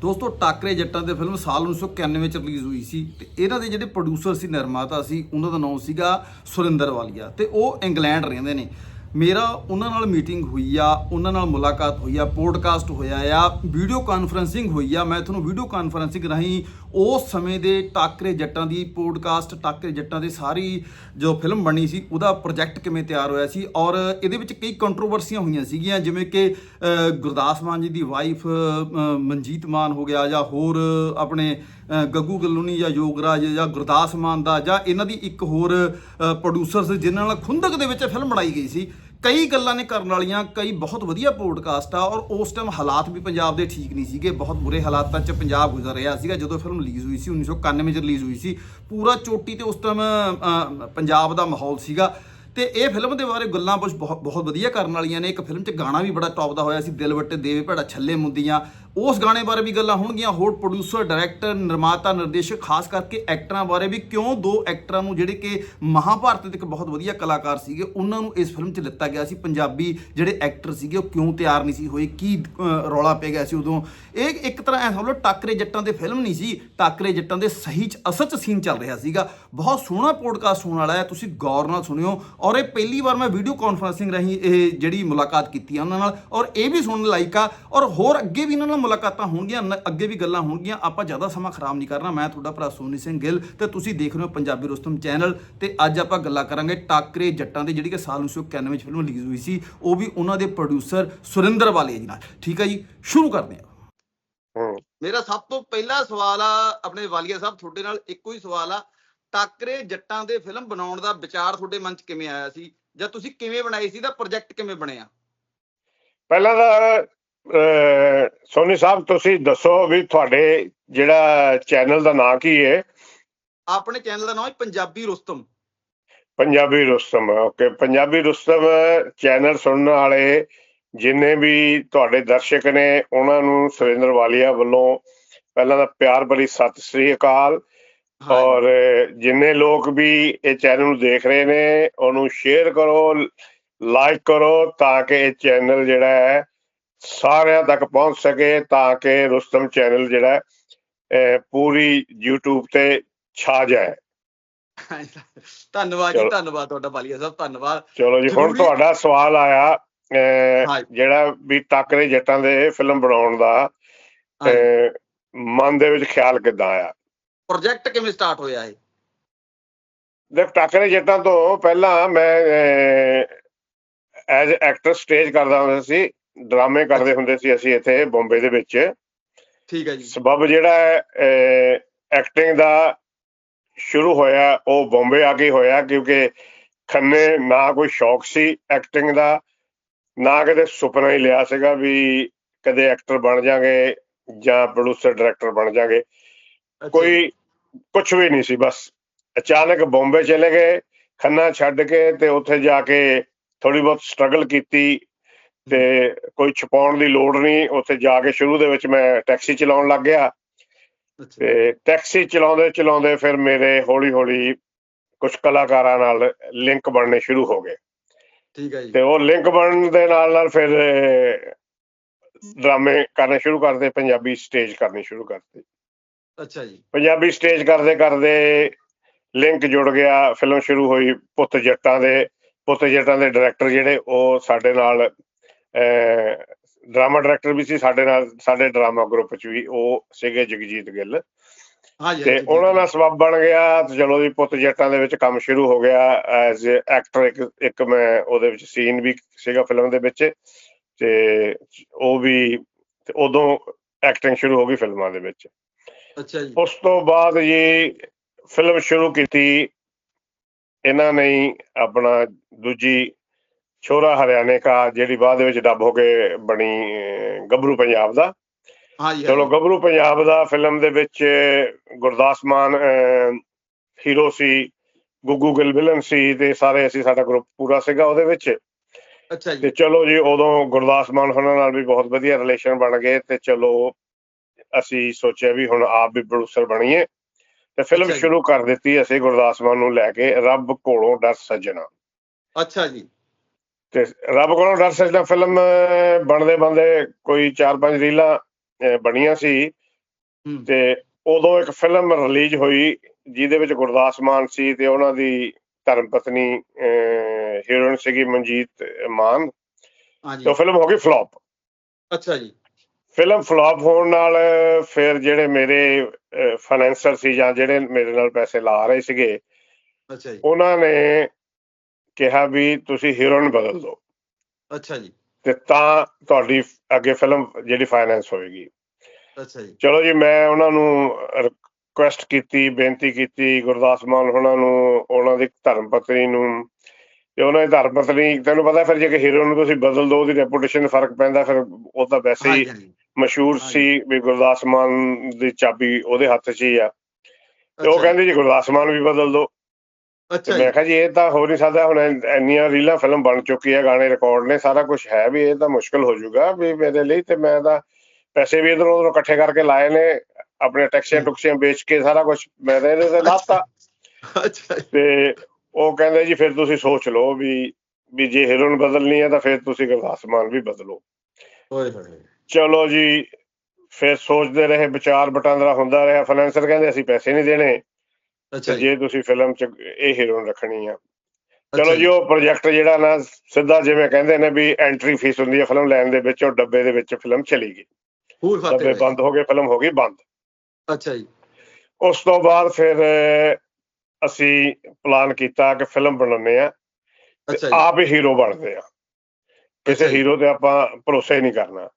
ਦੋਸਤੋ, ਟਾਕਰੇ ਜੱਟਾਂ ਦੇ ਫਿਲਮ ਸਾਲ 1991 ਚ ਰਿਲੀਜ਼ ਹੋਈ ਸੀ ਤੇ ਇਹਨਾਂ ਦੇ ਜਿਹੜੇ ਪ੍ਰੋਡਿਊਸਰ ਸੀ, ਨਿਰਮਾਤਾ ਸੀ, ਉਹਨਾਂ ਦਾ ਨਾਮ ਸੀਗਾ ਸੁਰਿੰਦਰ ਵਾਲੀਆ ਤੇ ਉਹ ਇੰਗਲੈਂਡ ਰਹਿੰਦੇ ਨੇ। ਮੇਰਾ ਉਹਨਾਂ ਨਾਲ ਮੀਟਿੰਗ ਹੋਈ ਆ, ਉਹਨਾਂ ਨਾਲ ਮੁਲਾਕਾਤ ਹੋਈ ਆ ਪੋਡਕਾਸਟ ਹੋਇਆ ਆ ਵੀਡੀਓ ਕਾਨਫਰੈਂਸਿੰਗ ਹੋਈ ਆ। ਮੈਂ ਤੁਹਾਨੂੰ ਵੀਡੀਓ ਕਾਨਫਰੈਂਸਿੰਗ ਰਾਹੀਂ ਉਸ ਸਮੇਂ ਦੇ ਟਾਕਰੇ ਜੱਟਾਂ ਦੀ ਪੋਡਕਾਸਟ ਟਾਕਰੇ ਜੱਟਾਂ ਦੀ ਸਾਰੀ ਜੋ ਫਿਲਮ ਬਣੀ ਸੀ, ਉਹਦਾ ਪ੍ਰੋਜੈਕਟ ਕਿਵੇਂ ਤਿਆਰ ਹੋਇਆ ਸੀ ਔਰ ਇਹਦੇ ਵਿੱਚ ਕਈ ਕੰਟਰੋਵਰਸੀਆਂ ਹੋਈਆਂ ਸੀਗੀਆਂ, ਜਿਵੇਂ ਕਿ ਗੁਰਦਾਸ ਮਾਨ ਜੀ ਦੀ ਵਾਈਫ ਮਨਜੀਤ ਮਾਨ ਹੋ ਗਿਆ ਜਾਂ ਹੋਰ ਆਪਣੇ ਗੱਗੂ ਗੱਲੂਨੀ ਜਾਂ ਯੋਗਰਾਜ ਜਾਂ ਗੁਰਦਾਸ ਮਾਨ ਦਾ ਜਾਂ ਇਹਨਾਂ ਦੀ ਇੱਕ ਹੋਰ ਪ੍ਰੋਡਿਊਸਰਸ ਜਿਨ੍ਹਾਂ ਨਾਲ ਖੁੰਦਕ ਦੇ ਵਿੱਚ ਫਿਲਮ ਬਣਾਈ ਗਈ ਸੀ। ਕਈ ਗੱਲਾਂ ਨੇ ਕਰਨ ਵਾਲੀਆਂ, ਕਈ ਬਹੁਤ ਵਧੀਆ ਪੋਡਕਾਸਟ ਆ ਔਰ ਉਸ ਟਾਈਮ ਹਾਲਾਤ ਵੀ ਪੰਜਾਬ ਦੇ ਠੀਕ ਨਹੀਂ ਸੀਗੇ, ਬਹੁਤ ਬੁਰੇ ਹਾਲਾਤਾਂ 'ਚ ਪੰਜਾਬ ਗੁਜ਼ਰ ਰਿਹਾ ਸੀਗਾ ਜਦੋਂ ਫਿਲਮ ਰਿਲੀਜ਼ ਹੋਈ ਸੀ 1991 'ਚ ਰਿਲੀਜ਼ ਹੋਈ ਸੀ। ਪੂਰਾ ਚੋਟੀ ਤੇ ਉਸ ਟਾਈਮ ਪੰਜਾਬ ਦਾ ਮਾਹੌਲ ਸੀਗਾ। ਤੇ ਇਹ ਫਿਲਮ ਦੇ ਬਾਰੇ ਗੱਲਾਂ ਬਹੁਤ ਬਹੁਤ ਵਧੀਆ ਕਰਨ ਵਾਲੀਆਂ ਨੇ। ਇੱਕ ਫਿਲਮ 'ਚ ਗਾਣਾ ਵੀ ਬੜਾ ਟੌਪ ਦਾ ਹੋਇਆ ਸੀ, ਦਿਲ ਵੱਟੇ ਦੇਵੇ ਭੜਾ ਛੱਲੇ ਮੁੰਦੀਆਂ। ਉਸ ਗਾਣੇ ਬਾਰੇ ਵੀ ਗੱਲਾਂ ਹੋਣਗੀਆਂ। ਹੋਰ ਪ੍ਰੋਡਿਊਸਰ ਡਾਇਰੈਕਟਰ ਨਿਰਮਾਤਾ, ਨਿਰਦੇਸ਼ਕ, ਖਾਸ ਕਰਕੇ ਐਕਟਰਾਂ ਬਾਰੇ ਵੀ ਕਿਉਂ ਦੋ ਐਕਟਰਾਂ ਨੂੰ ਜਿਹੜੇ ਕਿ ਮਹਾਭਾਰਤ ਦੇ ਇੱਕ ਬਹੁਤ ਵਧੀਆ ਕਲਾਕਾਰ ਸੀਗੇ, ਉਹਨਾਂ ਨੂੰ ਇਸ ਫਿਲਮ 'ਚ ਲਿੱਤਾ ਗਿਆ ਸੀ। ਪੰਜਾਬੀ ਜਿਹੜੇ ਐਕਟਰ ਸੀਗੇ, ਉਹ ਕਿਉਂ ਤਿਆਰ ਨਹੀਂ ਸੀ ਹੋਏ? ਕੀ ਰੌਲਾ ਪੈ ਗਿਆ ਸੀ ਉਦੋਂ? ਇਹ ਇੱਕ ਤਰ੍ਹਾਂ ਐ ਸਮਝ ਲਓ, ਟਾਕਰੇ ਜੱਟਾਂ ਦੇ ਫਿਲਮ ਨਹੀਂ ਸੀ, ਟਾਕਰੇ ਜੱਟਾਂ ਦੇ ਸਹੀ ਚ, ਅਸਲ ਚ ਸੀਨ ਚੱਲ ਰਿਹਾ ਸੀਗਾ। ਬਹੁਤ ਸੋਹਣਾ ਪੋਡਕਾਸਟ ਹੋਣ ਵਾਲਾ ਹੈ, ਤੁਸੀਂ ਗੌਰ ਨਾਲ ਸੁਣਿਓ। ਔਰ ਇਹ ਪਹਿਲੀ ਵਾਰ ਮੈਂ ਵੀਡੀਓ ਕਾਨਫਰੈਂਸਿੰਗ ਰਾਹੀਂ ਇਹ ਜਿਹੜੀ ਮੁਲਾਕਾਤ ਕੀਤੀ ਆ ਉਹਨਾਂ ਨਾਲ, ਔਰ ਇਹ ਵੀ ਸੁਣਨ ਲਾਇਕ ਆ। ਔਰ ਹੋਰ ਅੱਗੇ ਵੀ ਇਹਨਾਂ ਨਾਲ ਮੁਲਾਕਾਤਾਂ ਹੋਣਗੀਆਂ ਨ- ਅੱਗੇ ਵੀ ਗੱਲਾਂ ਹੋਣਗੀਆਂ ਆਪਾਂ ਜ਼ਿਆਦਾ ਸਮਾਂ ਖਰਾਬ ਨਹੀਂ ਕਰਨਾ। ਮੈਂ ਤੁਹਾਡਾ ਭਰਾ ਸੋਨੀ ਸਿੰਘ ਗਿੱਲ ਤੇ ਤੁਸੀਂ ਦੇਖ ਰਹੇ ਹੋ ਪੰਜਾਬੀ ਰੁਸਤਮ ਚੈਨਲ ਤੇ ਅੱਜ ਆਪਾਂ ਗੱਲਾਂ ਕਰਾਂਗੇ ਟਾਕਰੇ ਜੱਟਾਂ ਦੀ ਜਿਹੜੀ ਕਿ ਸਾਲ 1991 ਵਿੱਚ ਫਿਲਮ ਰਿਲੀਜ਼ ਹੋਈ ਸੀ ਉਹ ਵੀ ਉਹਨਾਂ ਦੇ ਪ੍ਰੋਡਿਊਸਰ ਸੁਰਿੰਦਰ ਵਾਲੇ ਜੀ ਨਾਲ। ਠੀਕ ਹੈ ਜੀ ਸ਼ੁਰੂ ਕਰਦੇ ਹਾਂ। ਹੂੰ। ਮੇਰਾ ਸਭ ਤੋਂ ਪਹਿਲਾ ਸਵਾਲ ਆ ਆਪਣੇ ਵਾਲੀਆ ਸਾਹਿਬ ਤੁਹਾਡੇ ਨਾਲ ਇੱਕੋ ਹੀ ਸਵਾਲ ਆ। ਟਾਕਰੇ ਜੱਟਾਂ ਦੇ ਫਿਲਮ ਬਣਾਉਣ ਦਾ ਵਿਚਾਰ ਤੁਹਾਡੇ ਮਨ 'ਚ ਕਿਵੇਂ ਆਇਆ ਸੀ? ਜਾਂ ਤੁਸੀਂ ਕਿਵੇਂ ਬਣਾਈ ਸੀ ਦਾ ਪ੍ਰੋਜੈਕਟ ਕਿਵੇਂ ਬਣਿਆ? ਪਹਿਲਾਂ ਤਾਂ ਸੋਨੀ ਸਾਹਿਬ ਤੁਸੀਂ ਦੱਸੋ ਵੀ ਤੁਹਾਡੇ ਜਿਹੜਾ ਚੈਨਲ ਦਾ ਨਾਂ ਕੀ ਹੈ ਆਪਣੇ ਚੈਨਲ ਦਾ ਨਾਮ ਹੈ ਪੰਜਾਬੀ ਰੁਸਤਮ। ਪੰਜਾਬੀ ਰੁਸਤਮ ਓਕੇ। ਪੰਜਾਬੀ ਰੁਸਤਮ ਚੈਨਲ ਸੁਣਨ ਵਾਲੇ ਜਿੰਨੇ ਵੀ ਤੁਹਾਡੇ ਦਰਸ਼ਕ ਨੇ ਉਹਨਾਂ ਨੂੰ ਸੁਰਿੰਦਰ ਵਾਲੀਆ ਵੱਲੋਂ ਪਹਿਲਾਂ ਤਾਂ ਪਿਆਰ ਭਰੀ ਸਤਿ ਸ੍ਰੀ ਅਕਾਲ। ਔਰ ਜਿੰਨੇ ਲੋਕ ਵੀ ਇਹ ਚੈਨਲ ਨੂੰ ਦੇਖ ਰਹੇ ਨੇ ਉਹਨੂੰ ਸ਼ੇਅਰ ਕਰੋ ਲਾਈਕ ਕਰੋ ਤਾਂ ਕਿ ਇਹ ਚੈਨਲ ਜਿਹੜਾ ਹੈ ਸਾਰਿਆਂ ਤੱਕ ਪਹੁੰਚ ਸਕੇ ਤਾਂ ਕਿ ਰੁਸਤਮ ਚੈਨਲ ਜਿਹੜਾ ਪੂਰੀ YouTube ਤੇ ਛਾ ਜਾਏ। ਧੰਨਵਾਦ ਜੀ। ਧੰਨਵਾਦ ਤੁਹਾਡਾ ਵਾਲੀਆ ਸਾਹਿਬ ਧੰਨਵਾਦ। ਚਲੋ ਜੀ ਹੁਣ ਤੁਹਾਡਾ ਸਵਾਲ ਆਇਆ। ਜਿਹੜਾ ਵੀ ਟਾਕਰੇ ਜੱਟਾਂ ਦੇ ਫਿਲਮ ਬਣਾਉਣ ਦਾ ਮਨ ਦੇ ਵਿੱਚ ਖਿਆਲ ਕਿੱਦਾਂ ਆਇਆ? ਪ੍ਰੋਜੈਕਟ ਕਿਵੇਂ ਸਟਾਰਟ ਹੋਇਆ ਇਹ? ਦੇਖ ਟਾਕਰੇ ਜੱਟਾਂ ਤੋਂ ਪਹਿਲਾਂ ਮੈਂ ਐਜ਼ ਐਕਟਰ ਸਟੇਜ ਕਰਦਾ ਹੁੰਦਾ ਸੀ। ਡਰਾਮੇ ਕਰਦੇ ਹੁੰਦੇ ਸੀ ਅਸੀਂ ਇੱਥੇ ਬੰਬੇ ਦੇ ਵਿੱਚ। ਠੀਕ ਹੈ ਜੀ। ਸਬਬ ਜਿਹੜਾ ਹੈ ਐਕਟਿੰਗ ਦਾ ਸ਼ੁਰੂ ਹੋਇਆ ਉਹ ਬੰਬੇ ਆ ਕੇ ਹੋਇਆ ਕਿਉਂਕਿ ਖੰਨੇ ਨਾ ਕੋਈ ਸ਼ੌਕ ਸੀ ਐਕਟਿੰਗ ਦਾ ਨਾ ਕਦੇ ਸੁਪਨਾ ਹੀ ਲਿਆ ਸੀਗਾ ਵੀ ਕਦੇ ਐਕਟਰ ਬਣ ਜਾਗੇ ਜਾਂ ਪ੍ਰੋਡਿਊਸਰ ਡਾਇਰੈਕਟਰ ਬਣ ਜਾਗੇ। ਕੋਈ ਕੁਝ ਵੀ ਨਹੀਂ ਸੀ ਬਸ ਅਚਾਨਕ ਬੰਬੇ ਚਲੇ ਗਏ ਖੰਨਾ ਛੱਡ ਕੇ ਤੇ ਉੱਥੇ ਜਾ ਕੇ ਥੋੜੀ ਬਹੁਤ ਸਟਰਗਲ ਕੀਤੀ। ਤੇ ਕੋਈ ਛਪਾਉਣ ਦੀ ਲੋੜ ਨਹੀਂ ਉੱਥੇ ਜਾ ਕੇ ਸ਼ੁਰੂ ਦੇ ਵਿੱਚ ਮੈਂ ਟੈਕਸੀ ਚਲਾਉਣ ਲੱਗ ਗਿਆ। ਤੇ ਟੈਕਸੀ ਚਲਾਉਂਦੇ ਚਲਾਉਂਦੇ ਫਿਰ ਮੇਰੇ ਹੌਲੀ ਹੌਲੀ ਕੁਝ ਕਲਾਕਾਰਾਂ ਨਾਲ ਲਿੰਕ ਬਣਨੇ ਸ਼ੁਰੂ ਹੋ ਗਏ। ਠੀਕ ਹੈ ਜੀ। ਤੇ ਉਹ ਲਿੰਕ ਬਣਨ ਦੇ ਨਾਲ ਨਾਲ ਫਿਰ ਡਰਾਮੇ ਕਰਨੇ ਸ਼ੁਰੂ ਕਰਤੇ ਪੰਜਾਬੀ ਸਟੇਜ ਕਰਨੀ ਸ਼ੁਰੂ ਕਰਤੀ। ਅੱਛਾ ਜੀ। ਪੰਜਾਬੀ ਸਟੇਜ ਕਰਦੇ ਕਰਦੇ ਲਿੰਕ ਜੁੜ ਗਿਆ ਫਿਲਮ ਸ਼ੁਰੂ ਹੋਈ ਪੁੱਤ ਜੱਟਾਂ ਦੇ ਪੁੱਤ ਜੱਟਾਂ ਦੇ ਡਾਇਰੈਕਟਰ ਜਿਹੜੇ ਉਹ ਸਾਡੇ ਨਾਲ ਡਰਾਮਾ ਡਾਇਰੈਕਟਰ ਵੀ ਸੀ ਸਾਡੇ ਨਾਲ ਸਾਡੇ ਡਰਾਮਾ ਗਰੁੱਪ 'ਚ ਵੀ ਉਹ ਸੀਗੇ ਜਗਜੀਤ ਗਿੱਲ। ਹਾਂ ਜੀ ਤੇ ਹਾਂਜੀ, ਉਹਨਾਂ ਨਾਲ ਸਬਬ ਬਣ ਗਿਆ ਤੇ ਚਲੋ ਜੀ ਪੁੱਤ ਜੱਟਾਂ ਦੇ ਵਿੱਚ ਕੰਮ ਸ਼ੁਰੂ ਹੋ ਗਿਆ ਐਜ਼ ਐਕਟਰ ਇੱਕ ਇੱਕ ਮੈਂ ਉਹਦੇ ਵਿੱਚ ਸੀਨ ਵੀ ਸੀਗਾ ਫਿਲਮ ਦੇ ਵਿੱਚ ਤੇ ਉਹ ਵੀ ਉਦੋਂ ਐਕਟਿੰਗ ਸ਼ੁਰੂ ਹੋ ਗਈ ਫਿਲਮਾਂ ਦੇ ਵਿੱਚ। ਅੱਛਾ ਜੀ। ਉਸ ਤੋਂ ਬਾਅਦ ਜੀ ਫਿਲਮ ਸ਼ੁਰੂ ਕੀਤੀ ਇਹਨਾਂ ਨੇ ਆਪਣਾ ਦੂਜੀ ਛੋਰਾ ਹਰਿਆਣੇ ਕਾ ਜਿਹੜੀ ਬਾਅਦ ਵਿੱਚ ਡੱਬ ਹੋ ਕੇ ਬਣੀ ਗੱਭਰੂ ਪੰਜਾਬ ਦਾ। ਹਾਂ ਜੀ ਚਲੋ ਗੱਭਰੂ ਪੰਜਾਬ ਦਾ ਫਿਲਮ ਦੇ ਵਿੱਚ ਗੁਰਦਾਸ ਮਾਨ ਹੀਰੋ ਸੀ ਗੁੱਗੂ ਗਿੱਲ ਵਿਲਨ ਸੀ ਤੇ ਸਾਰੇ ਅਸੀਂ ਸਾਡਾ ਗਰੁੱਪ ਪੂਰਾ ਸੀਗਾ ਉਹਦੇ ਵਿੱਚ। ਅੱਛਾ ਤੇ ਜੀ ਚਲੋ ਜੀ ਉਦੋਂ ਗੁਰਦਾਸ ਮਾਨ ਹੋਣਾ ਨਾਲ ਵੀ ਬਹੁਤ ਵਧੀਆ ਰਿਲੇਸ਼ਨ ਬਣ ਗਏ ਤੇ ਚਲੋ ਅਸੀਂ ਸੋਚਿਆ ਵੀ ਹੁਣ ਆਪ ਵੀ ਪ੍ਰੋਡਿਊਸਰ ਬਣੀਏ। ਤੇ ਫਿਲਮ। ਸ਼ੁਰੂ ਕਰ ਦਿੱਤੀ ਅਸੀਂ ਗੁਰਦਾਸ ਮਾਨ ਨੂੰ ਲੈ ਕੇ ਰੱਬ ਕੋਲੋਂ ਡਰ ਸੱਜਣਾ। ਅੱਛਾ ਜੀ। ਤੇ ਰੱਬ ਕੋਲੋਂ ਡਰ ਸੱਜਣਾ ਫਿਲਮ ਬਣਦੇ ਬੰਦੇ ਕੋਈ 4-5 ਰੀਲਾਂ ਬਣੀਆਂ ਸੀ ਤੇ ਉਦੋਂ ਇੱਕ ਫਿਲਮ ਰਿਲੀਜ਼ ਹੋਈ ਜਿਹਦੇ ਵਿੱਚ ਗੁਰਦਾਸ ਮਾਨ ਸੀ ਤੇ ਉਹਨਾਂ ਦੀ ਧਰਮ ਪਤਨੀ ਹੀਰੋਇਨ ਸੀਗੀ ਮਨਜੀਤ ਮਾਨ। ਹਾਂਜੀ। ਤੇ ਉਹ ਫਿਲਮ ਹੋ ਗਈ ਫਲॉप ਅੱਛਾ ਜੀ। ਫਿਲਮ ਫਲॉप ਹੋਣ ਨਾਲ ਫਿਰ ਜਿਹੜੇ ਮੇਰੇ ਫਾਈਨੈਂਸਰ ਸੀ ਜਾਂ ਜਿਹੜੇ ਮੇਰੇ ਨਾਲ ਪੈਸੇ ਲਾ ਰਹੇ ਸੀਗੇ ਅੱਛਾ ਜੀ। ਉਹਨਾਂ ਨੇ ਕਿਹਾ ਵੀ ਤੁਸੀਂ ਹੀਰੋਇਨ ਬਦਲ ਦਿਓ। ਅੱਛਾ ਜੀ। ਤੇ ਤਾਂ ਤੁਹਾਡੀ ਅੱਗੇ ਫਿਲਮ ਜਿਹੜੀ ਫਾਈਨੈਂਸ ਹੋਏਗੀ। ਅੱਛਾ ਜੀ। ਚਲੋ ਜੀ ਮੈਂ ਉਹਨਾਂ ਨੂੰ ਰਿਕੁਐਸਟ ਕੀਤੀ ਬੇਨਤੀ ਕੀਤੀ ਗੁਰਦਾਸ ਮਾਨ ਉਹਨਾਂ ਨੂੰ ਉਹਨਾਂ ਦੀ ਧਰਮ ਪਤਨੀ ਨੂੰ। ਤੇ ਉਹਨਾਂ ਦੀ ਧਰਮ ਪਤਨੀ ਤੈਨੂੰ ਪਤਾ ਫਿਰ ਜੇ ਕਿ ਹੀਰੋ ਨੂੰ ਤੁਸੀਂ ਬਦਲ ਦੋ ਉਹਦੀ ਰੈਪੂਟੇਸ਼ਨ ਫ਼ਰਕ ਪੈਂਦਾ ਫਿਰ ਉਹ ਤਾਂ ਵੈਸੇ ਹੀ ਮਸ਼ਹੂਰ। ਸੀ ਵੀ ਗੁਰਦਾਸ ਮਾਨ ਦੀ ਚਾਬੀ ਉਹਦੇ ਹੱਥ 'ਚ ਹੀ ਆ। ਤੇ ਉਹ ਕਹਿੰਦੇ ਜੀ ਗੁਰਦਾਸ ਮਾਨ ਵੀ ਬਦਲ ਦੋ। ਅੱਛਾ ਮੈਂ ਕਿਹਾ ਜੀ ਇਹ ਤਾਂ ਹੋ ਨਹੀਂ ਸਕਦਾ ਹੁਣ ਇੰਨੀਆਂ ਰੀਲਾਂ ਫਿਲਮ ਬਣ ਚੁੱਕੀ ਹੈ ਗਾਣੇ ਰਿਕਾਰਡ ਨੇ ਸਾਰਾ ਕੁਝ ਹੈ ਵੀ ਇਹ ਤਾਂ ਮੁਸ਼ਕਲ ਹੋ ਜਾਊਗਾ ਵੀ ਮੇਰੇ ਲਈ ਤੇ ਮੈਂ ਤਾਂ ਪੈਸੇ ਵੀ ਇਧਰੋਂ ਉਧਰੋਂ ਇਕੱਠੇ ਕਰਕੇ ਲਾਏ ਨੇ ਆਪਣੇ ਟੈਕਸੀਆਂ। ਟੁਕਸੀਆਂ ਵੇਚ ਕੇ ਸਾਰਾ ਕੁਝ ਮੈਂ ਤਾਂ ਇਹਦੇ ਤੇ ਲਾਤਾ। ਅੱਛਾ ਤੇ ਉਹ ਕਹਿੰਦੇ ਜੀ ਫਿਰ ਤੁਸੀਂ ਸੋਚ ਲਓ ਵੀ ਵੀ ਜੇ ਹੀਰੋਇਨ ਬਦਲਣੀ ਹੈ ਤਾਂ ਫਿਰ ਤੁਸੀਂ ਗੁਰਦਾਸ ਮਾਨ ਵੀ ਬਦਲੋ। ਓਏ ਹੋਏ ਚਲੋ ਜੀ ਫਿਰ ਸੋਚਦੇ ਰਹੇ ਵਿਚਾਰ ਵਟਾਂਦਰਾ ਹੁੰਦਾ ਰਿਹਾ। ਫਾਈਨੈਂਸਰ ਕਹਿੰਦੇ ਅਸੀਂ ਪੈਸੇ ਨਹੀਂ ਦੇਣੇ। ਅੱਛਾ ਜੀ। ਤੁਸੀਂ ਫਿਲਮ 'ਚ ਇਹ ਹੀਰੋਇਨ ਰੱਖਣੀ ਆ। ਚਲੋ ਜੀ। ਉਹ ਪ੍ਰੋਜੈਕਟ ਜਿਹੜਾ ਨਾ ਸਿੱਧਾ ਜਿਵੇਂ ਕਹਿੰਦੇ ਨੇ ਵੀ ਐਂਟਰੀ ਫੀਸ ਹੁੰਦੀ ਹੈ ਫਿਲਮ ਲੈਣ ਦੇ ਵਿੱਚ ਉਹ ਡੱਬੇ ਦੇ ਵਿੱਚ ਫਿਲਮ ਚਲੀ ਗਈ। ਫੂਲ ਫਾਤੇ ਡੱਬੇ। ਬੰਦ ਹੋ ਗਏ ਫਿਲਮ ਹੋ ਗਈ ਬੰਦ। ਅੱਛਾ ਜੀ। ਉਸ ਤੋਂ ਬਾਅਦ ਫਿਰ ਅਸੀਂ ਪਲਾਨ ਕੀਤਾ ਕਿ ਫਿਲਮ ਬਣਾਉਂਦੇ ਆ। ਅੱਛਾ ਜੀ। ਆਪ ਹੀ ਹੀਰੋ ਬਣਦੇ ਆ। ਕਿਸੇ। ਹੀਰੋ ਤੇ ਆਪਾਂ ਭਰੋਸਾ ਹੀ ਨਹੀਂ ਕਰਨਾ।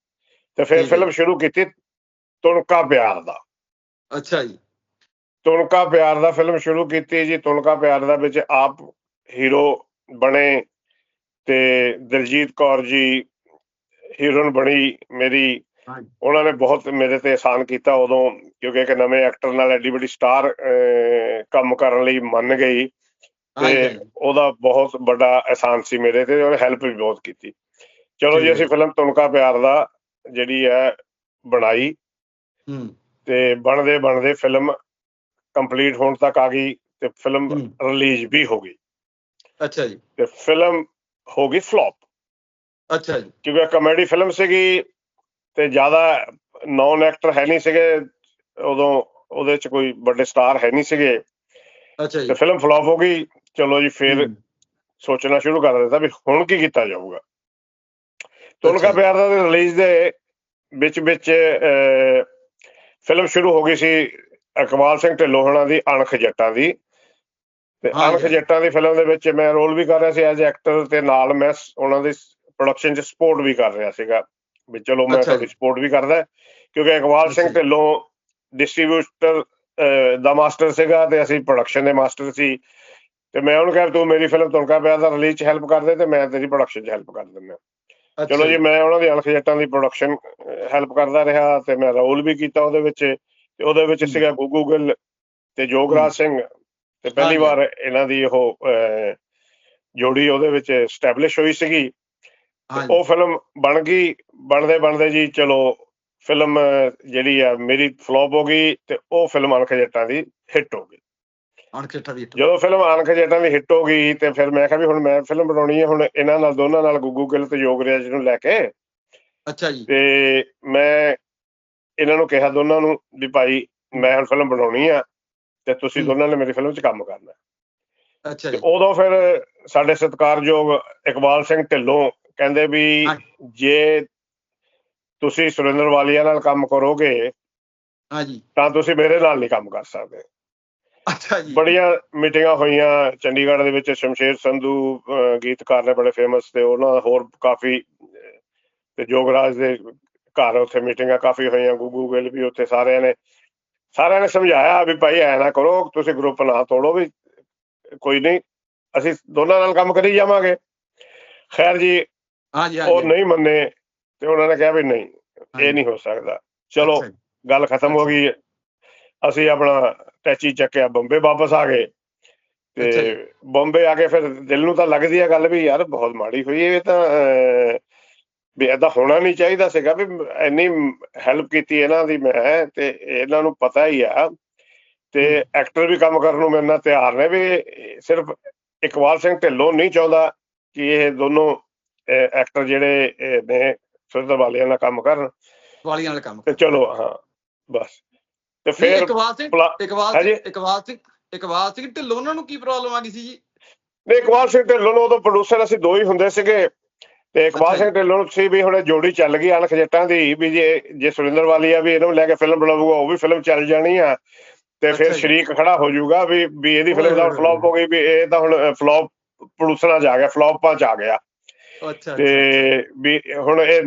ਤੇ ਫਿਰ। ਫਿਲਮ ਸ਼ੁਰੂ ਕੀਤੀ ਤੁਣਕਾ ਪਿਆਰ ਦਾ। ਅੱਛਾ ਜੀ। ਤੁਣਕਾ ਪਿਆਰ ਦਾ ਫਿਲਮ ਸ਼ੁਰੂ ਕੀਤੀ ਜੀ। ਤੁਣਕਾ ਪਿਆਰ ਦਾ ਵਿੱਚ ਆਪ ਹੀਰੋ ਬਣੇ ਤੇ ਦਿਲਜੀਤ ਕੌਰ ਜੀ ਹੀਰੋਇਨ ਬਣੀ ਮੇਰੀ। ਉਹਨਾਂ ਨੇ ਬਹੁਤ ਮੇਰੇ ਤੇ ਆਸਾਨ ਕੀਤਾ ਉਦੋਂ ਕਿਉਂਕਿ ਇੱਕ ਨਵੇਂ ਐਕਟਰ ਨਾਲ ਐਡੀ ਵੱਡੀ ਸਟਾਰ ਕੰਮ ਕਰਨ ਲਈ ਮੰਨ ਗਈ ਤੇ। ਉਹਦਾ ਬਹੁਤ ਵੱਡਾ ਆਸਾਨ ਸੀ ਮੇਰੇ ਤੇ ਉਹਨੇ ਹੈਲਪ ਵੀ ਬਹੁਤ ਕੀਤੀ। ਚਲੋ ਜੀ। ਅਸੀਂ ਫਿਲਮ ਤੁਣਕਾ ਪਿਆਰ ਦਾ ਜਿਹੜੀ ਹੈ ਬਣਾਈ ਹੂੰ। ਤੇ ਬਣਦੇ ਬਣਦੇ ਫਿਲਮ ਕੰਪਲੀਟ ਹੋਣ ਤੱਕ ਆ ਗਈ ਤੇ ਫਿਲਮ। ਰਿਲੀਜ਼ ਵੀ ਹੋ ਗਈ। ਅੱਛਾ ਜੀ। ਤੇ ਫਿਲਮ ਹੋ ਗਈ ਫਲॉप ਅੱਛਾ ਜੀ। ਕਿਉਂਕਿ ਕਮੇਡੀ ਫਿਲਮ ਸੀਗੀ ਤੇ ਜ਼ਿਆਦਾ ਨੌਨ ਐਕਟਰ ਹੈ ਨਹੀਂ ਸੀਗੇ। ਉਦੋਂ ਉਹਦੇ ਚ ਕੋਈ ਵੱਡੇ ਸਟਾਰ ਹੈ ਨਹੀਂ ਸੀਗੇ। ਅੱਛਾ ਜੀ। ਤੇ ਫਿਲਮ ਫਲॉप ਹੋ ਗਈ। ਚਲੋ ਜੀ ਫਿਰ। ਸੋਚਣਾ ਸ਼ੁਰੂ ਕਰ ਦਿੱਤਾ ਵੀ ਹੁਣ ਕੀ ਕੀਤਾ ਜਾਊਗਾ। ਤੁਲਕਾ। ਪਿਆਰ ਦਾ ਰਿਲੀਜ਼ ਦੇ ਵਿੱਚ ਵਿੱਚ ਫਿਲਮ ਸ਼ੁਰੂ ਹੋ ਗਈ ਸੀ ਇਕਬਾਲ ਸਿੰਘ ਢਿੱਲੋਂ ਹੋਣਾ ਦੀ ਅਣਖ ਜੱਟਾਂ ਦੀ ਤੇ ਅਣਖ। ਜੱਟਾਂ ਦੀ ਫਿਲਮ ਦੇ ਵਿੱਚ ਮੈਂ ਰੋਲ ਵੀ ਕਰ ਰਿਹਾ ਸੀ ਐਜ਼ ਐਕਟਰ ਤੇ ਨਾਲ ਮੈਂ ਉਹਨਾਂ ਦੀ ਪ੍ਰੋਡਕਸ਼ਨ 'ਚ ਸਪੋਰਟ ਵੀ ਕਰ ਰਿਹਾ ਸੀਗਾ ਵੀ ਚਲੋ ਮੈਂ ਤੁਹਾਡੀ। ਸਪੋਰਟ ਵੀ ਕਰਦਾ ਕਿਉਂਕਿ ਇਕਬਾਲ ਸਿੰਘ। ਢਿੱਲੋਂ ਡਿਸਟ੍ਰੀਬਿਊਟਰ ਦਾ ਮਾਸਟਰ ਸੀਗਾ ਤੇ ਅਸੀਂ ਪ੍ਰੋਡਕਸ਼ਨ ਦੇ ਮਾਸਟਰ ਸੀ ਤੇ ਮੈਂ ਉਹਨੂੰ ਕਿਹਾ ਤੂੰ ਮੇਰੀ ਫਿਲਮ ਤੁਣਕਾ ਪਿਆਰ ਦਾ ਰਿਲੀਜ਼ 'ਚ ਹੈਲਪ ਕਰ ਦੇ ਤੇ ਮੈਂ ਤੇਰੀ ਪ੍ਰੋਡਕਸ਼ਨ 'ਚ ਹੈਲਪ ਕਰ ਦਿੰਦਾ ਚਲੋ ਜੀ ਮੈਂ ਉਹਨਾਂ ਦੀ ਅਣਖ ਜੱਟਾਂ ਦੀ ਪ੍ਰੋਡਕਸ਼ਨ ਹੈਲਪ ਕਰਦਾ ਰਿਹਾ ਤੇ ਮੈਂ ਰੋਲ ਵੀ ਕੀਤਾ ਉਹਦੇ ਵਿੱਚ ਤੇ ਉਹਦੇ ਵਿੱਚ। ਸੀਗਾ ਗੁੱਗੂ ਗਿੱਲ ਤੇ ਜੋਗਰਾਜ ਸਿੰਘ ਤੇ ਪਹਿਲੀ। ਵਾਰ ਇਹਨਾਂ ਦੀ ਉਹ ਜੋੜੀ ਉਹਦੇ ਵਿੱਚ ਸਟੈਬਲਿਸ਼ ਹੋਈ ਸੀਗੀ। ਉਹ ਫਿਲਮ ਬਣ ਗਈ ਬਣਦੇ ਬਣਦੇ ਜੀ ਚਲੋ ਫਿਲਮ ਜਿਹੜੀ ਆ ਮੇਰੀ ਫਲॉप ਹੋ ਗਈ ਤੇ ਉਹ ਫਿਲਮ ਅਣਖ ਜੱਟਾਂ ਦੀ ਹਿੱਟ ਹੋ ਗਈ। ਅਣਖੇਠਾ ਦੀ ਜਦੋਂ ਫਿਲਮ ਅਣਖ ਜੱਟਾਂ ਦੀ ਹਿੱਟ ਹੋ ਗਈ ਤੇ ਫਿਰ ਮੈਂ ਕਿਹਾ ਵੀ ਹੁਣ ਮੈਂ ਫਿਲਮ ਬਣਾਉਣੀ ਹੈ ਹੁਣ ਇਹਨਾਂ ਨਾਲ ਦੋਨਾਂ ਨਾਲ ਗੁੱਗੂ ਗਿੱਲ ਤੇ ਯੋਗਰਾਜ ਨੂੰ ਲੈ ਕੇ। ਅੱਛਾ ਜੀ। ਤੇ ਮੈਂ ਇਹਨਾਂ ਨੂੰ ਕਿਹਾ ਦੋਨਾਂ ਨੂੰ ਵੀ ਭਾਈ ਮੈਂ ਹੁਣ ਫਿਲਮ ਬਣਾਉਣੀ ਆ ਤੇ ਤੁਸੀਂ। ਦੋਨਾਂ ਨੇ ਮੇਰੀ ਫਿਲਮ 'ਚ ਕੰਮ ਕਰਨਾ। ਅੱਛਾ ਤੇ ਜੀ। ਉਦੋਂ ਫਿਰ ਸਾਡੇ ਸਤਿਕਾਰਯੋਗ ਇਕਬਾਲ ਸਿੰਘ ਢਿੱਲੋਂ ਕਹਿੰਦੇ ਵੀ। ਜੇ ਤੁਸੀਂ ਸੁਰਿੰਦਰ ਵਾਲੀਆ ਨਾਲ ਕੰਮ ਕਰੋਗੇ ਹਾਂਜੀ ਤਾਂ ਤੁਸੀਂ ਮੇਰੇ ਨਾਲ ਨਹੀਂ ਕੰਮ ਕਰ ਸਕਦੇ। ਅੱਛਾ ਜੀ। ਬੜੀਆਂ ਮੀਟਿੰਗਾਂ ਹੋਈਆਂ ਚੰਡੀਗੜ੍ਹ ਦੇ ਵਿੱਚ ਸ਼ਮਸ਼ੇਰ ਸੰਧੂ ਗੀਤਕਾਰ ਨੇ ਬੜੇ ਫੇਮਸ ਤੇ ਉਹਨਾਂ ਹੋਰ ਕਾਫੀ ਤੇ ਜੋਗਰਾਜ ਦੇ ਘਰ ਉੱਥੇ ਮੀਟਿੰਗਾਂ ਕਾਫੀ ਹੋਈਆਂ ਗੁੱਗੂ ਗਿੱਲ ਵੀ ਉੱਥੇ ਸਾਰਿਆਂ ਨੇ ਸਾਰਿਆਂ ਨੇ ਸਮਝਾਇਆ ਵੀ ਭਾਈ ਐ ਨਾ ਕਰੋ ਤੁਸੀਂ ਗਰੁੱਪ ਨਾ ਤੋੜੋ ਵੀ ਕੋਈ ਨਹੀਂ ਅਸੀਂ ਦੋਨਾਂ ਨਾਲ ਕੰਮ ਕਰੀ ਜਾਵਾਂਗੇ। ਖੈਰ ਜੀ ਹਾਂਜੀ ਉਹ ਨਹੀਂ ਮੰਨੇ ਤੇ ਉਹਨਾਂ ਨੇ ਕਿਹਾ ਵੀ ਨਹੀਂ ਇਹ ਨਹੀਂ ਹੋ ਸਕਦਾ। ਚਲੋ ਗੱਲ ਖਤਮ ਹੋ ਗਈ। ਅਸੀਂ ਆਪਣਾ ਟੈਚੀ ਚੱਕਿਆ ਬੰਬੇ ਵਾਪਸ ਆ ਗਏ। ਤੇ ਬੰਬੇ ਆ ਕੇ ਫਿਰ ਦਿਲ ਨੂੰ ਤਾਂ ਲੱਗਦੀ ਆ ਗੱਲ ਵੀ ਯਾਰ ਬਹੁਤ ਮਾੜੀ ਹੋਈ ਇਹ ਤਾਂ ਵੀ ਏਦਾਂ ਹੋਣਾ ਨਹੀਂ ਚਾਹੀਦਾ ਸੀਗਾ ਵੀ ਇੰਨੀ ਹੈਲਪ ਕੀਤੀ ਇਹਨਾਂ ਦੀ ਮੈਂ ਤੇ ਇਹਨਾਂ ਨੂੰ ਪਤਾ ਹੀ ਆ ਤੇ ਐਕਟਰ ਵੀ ਕੰਮ ਕਰਨ ਨੂੰ ਮੇਰੇ ਨਾਲ ਤਿਆਰ ਨੇ ਵੀ ਸਿਰਫ ਇਕਬਾਲ ਸਿੰਘ ਢਿੱਲੋਂ ਨਹੀਂ ਚਾਹੁੰਦਾ ਕਿ ਇਹ ਦੋਨੋਂ ਐਕਟਰ ਜਿਹੜੇ ਨੇ ਸੁਰਿੰਦਰ ਵਾਲੀਆ ਨਾਲ ਕੰਮ ਕਰਨ। ਵਾਲੀਆਂ ਵਾਲਾ ਕੰਮ ਤੇ ਚਲੋ ਹਾਂ ਬਸ। ਤੇ ਫਿਰ ਇਕਬਾਲ ਸਿੰਘ ਹਾਂਜੀ। ਸਿੰਘ ਇਕਬਾਲ ਸਿੰਘ ਇਕਬਾਲ ਸਿੰਘ ਢਿੱਲੋਂ ਉਹਨਾਂ ਨੂੰ ਕੀ ਪ੍ਰੋਬਲਮ ਆ ਗਈ ਸੀ ਜੀ? ਨੇ ਇਕਬਾਲ ਸਿੰਘ ਢਿੱਲੋਂ ਨੂੰ ਉਦੋਂ ਪ੍ਰੋਡਿਊਸਰ ਅਸੀਂ ਦੋ ਹੀ ਹੁੰਦੇ ਸੀਗੇ। ਤੇ ਇਕਬਾਲ ਸਿੰਘ ਢਿੱਲੋਂ ਸੀ ਵੀ ਹੁਣ ਜੋੜੀ ਚੱਲ ਗਈ ਅਣਖ ਜੱਟਾਂ ਦੀ ਵੀ ਜੇ ਜੇ ਸੁਰਿੰਦਰ ਵਾਲੀ ਆ ਵੀ ਇਹਨੂੰ ਲੈ ਕੇ ਫਿਲਮ ਬਣਾਊਗਾ ਉਹ ਵੀ ਫਿਲਮ ਚੱਲ ਜਾਣੀ ਆ। ਤੇ ਫਿਰ ਸ਼ਰੀਕ ਖੜਾ ਹੋ ਜਾਊਗਾ ਵੀ ਵੀ ਇਹਦੀ ਫਿਲਮ ਦਾ ਫਲॉप ਹੋ ਗਈ ਵੀ ਇਹ ਤਾਂ ਹੁਣ ਫਲॉप ਪ੍ਰੋਡਿਊਸਰਾਂ 'ਚ ਗਿਆ ਫਲॉपाਂ 'ਚ ਆ ਗਿਆ। ਅੱਛਾ ਤੇ ਵੀ ਹੁਣ ਇਹ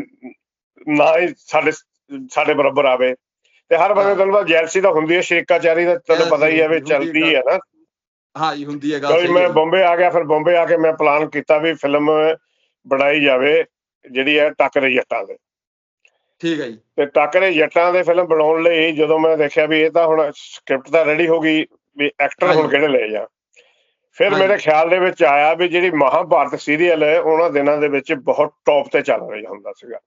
ਨਾ ਹੀ ਸਾਡੇ ਸਾਡੇ ਬਰਾਬਰ ਆਵੇ। ਤੇ ਹਰ ਬੰਦੇ ਦਾ ਬਲਵਾ ਜੈਲਸੀ ਤਾਂ ਹੁੰਦੀ ਹੈ ਸ਼ਰੀਕਾਚਾਰੀ ਦਾ ਤੁਹਾਨੂੰ ਪਤਾ ਹੀ ਆ ਵੀ ਚੱਲਦੀ ਹੈ ਨਾ। ਹਾਂ ਇਹ ਹੁੰਦੀ ਹੈ ਗੱਲ ਮੈਂ ਬੰਬੇ ਆ ਗਿਆ ਫਿਰ ਬੰਬੇ ਆ ਕੇ ਮੈਂ ਪਲਾਨ ਕੀਤਾ ਵੀ ਫਿਲਮ ਬਣਾਈ ਜਾਵੇ ਜਿਹੜੀ ਹੈ ਟੱਕਰੇ ਜੱਟਾਂ ਦੇ ਠੀਕ ਹੈ ਜੀ ਤੇ ਟੱਕਰੇ ਜੱਟਾਂ ਦੇ ਫਿਲਮ ਬਣਾਉਣ ਲਈ ਜਦੋਂ ਮੈਂ ਦੇਖਿਆ ਵੀ ਇਹ ਤਾਂ ਹੁਣ ਸਕ੍ਰਿਪਟ ਤਾਂ ਰੈਡੀ ਹੋ ਗਈ ਵੀ ਐਕਟਰ ਹੁਣ ਹਾਂਜੀ। ਕਿਹੜੇ ਲਏ ਜਾ ਫਿਰ ਹਾਂਜੀ। ਮੇਰੇ ਖਿਆਲ ਦੇ ਵਿੱਚ ਆਇਆ ਵੀ ਜਿਹੜੀ ਮਹਾਭਾਰਤ ਸੀਰੀਅਲ ਹੈ ਉਹਨਾਂ ਦਿਨਾਂ ਦੇ ਵਿੱਚ ਬਹੁਤ ਟੌਪ ਤੇ ਚੱਲ ਰਹੀ ਹੁੰਦਾ ਸੀਗਾ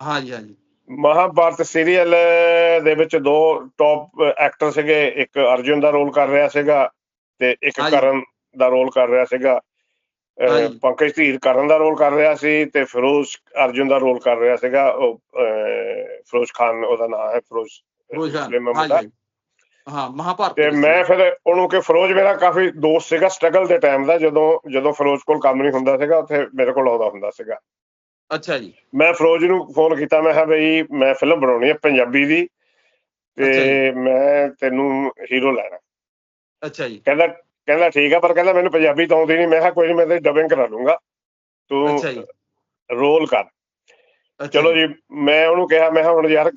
ਹਾਂ ਜੀ ਹਾਂ ਜੀ ਮਹਾਭਾਰਤ ਸੀਰੀਅਲ ਦੇ ਵਿੱਚ ਦੋ ਟੌਪ ਐਕਟਰ ਸੀਗੇ ਇੱਕ ਅਰਜੁਨ ਦਾ ਰੋਲ ਕਰ ਰਿਹਾ ਸੀਗਾ ਤੇ ਇੱਕ ਹਾਂਜੀ। ਕਰਨ ਦਾ ਰੋਲ ਕਰ ਰਿਹਾ ਸੀਗਾ ਹਾਂਜੀ। ਪੰਕਜ ਧੀਰ ਕਰਨ ਦਾ ਰੋਲ ਕਰ ਰਿਹਾ ਸੀ ਤੇ ਫਿਰੋਜ਼ ਅਰਜੁਨ ਦਾ ਰੋਲ ਕਰ ਰਿਹਾ ਸੀਗਾ। ਉਹ ਫਿਰੋਜ਼ ਖਾਨ ਉਹਦਾ ਨਾਮ ਹੈ ਫਿਰੋਜ਼ ਹਾਂ ਮਹਾਭਾਰਤ ਤੇ ਮੈਂ ਫਿਰ ਉਹਨੂੰ ਕਿ ਫਿਰੋਜ਼ ਮੇਰਾ ਕਾਫੀ ਦੋਸਤ ਸੀਗਾ ਸਟਰਗਲ ਦੇ ਟਾਈਮ ਦਾ ਜਦੋਂ ਜਦੋਂ ਫਿਰੋਜ਼ ਕੋਲ ਕੰਮ ਨਹੀਂ ਹੁੰਦਾ ਸੀਗਾ ਉੱਥੇ ਮੇਰੇ ਕੋਲ ਆਉਂਦਾ ਹੁੰਦਾ ਸੀਗਾ। ਅੱਛਾ ਜੀ। ਮੈਂ ਫਿਰੋਜ਼ ਨੂੰ ਫੋਨ ਕੀਤਾ ਮੈਂ ਕਿਹਾ ਬਈ ਮੈਂ ਫਿਲਮ ਬਣਾਉਣੀ ਹੈ ਪੰਜਾਬੀ ਦੀ ਤੇ ਮੈਂ ਤੈਨੂੰ ਹੀਰੋ ਲੈਣਾ। ਅੱਛਾ ਜੀ। ਕਹਿੰਦਾ ਕਹਿੰਦਾ ਠੀਕ ਆ ਪਰ ਕਹਿੰਦਾ ਮੈਨੂੰ ਪੰਜਾਬੀ ਤਾਂ ਆਉਂਦੀ ਨਹੀਂ ਮੈਂ ਕਿਹਾ ਕੋਈ ਨਹੀਂ ਮੈਂ ਤੇ ਡਬਿੰਗ ਕਰਾ ਲੂੰਗਾ। ਤੂੰ ਰੋਲ ਕਰ। ਚਲੋ ਜੀ। ਮੈਂ ਉਹਨੂੰ ਕਿਹਾ ਮੈਂ ਹੁਣ ਯਾਰ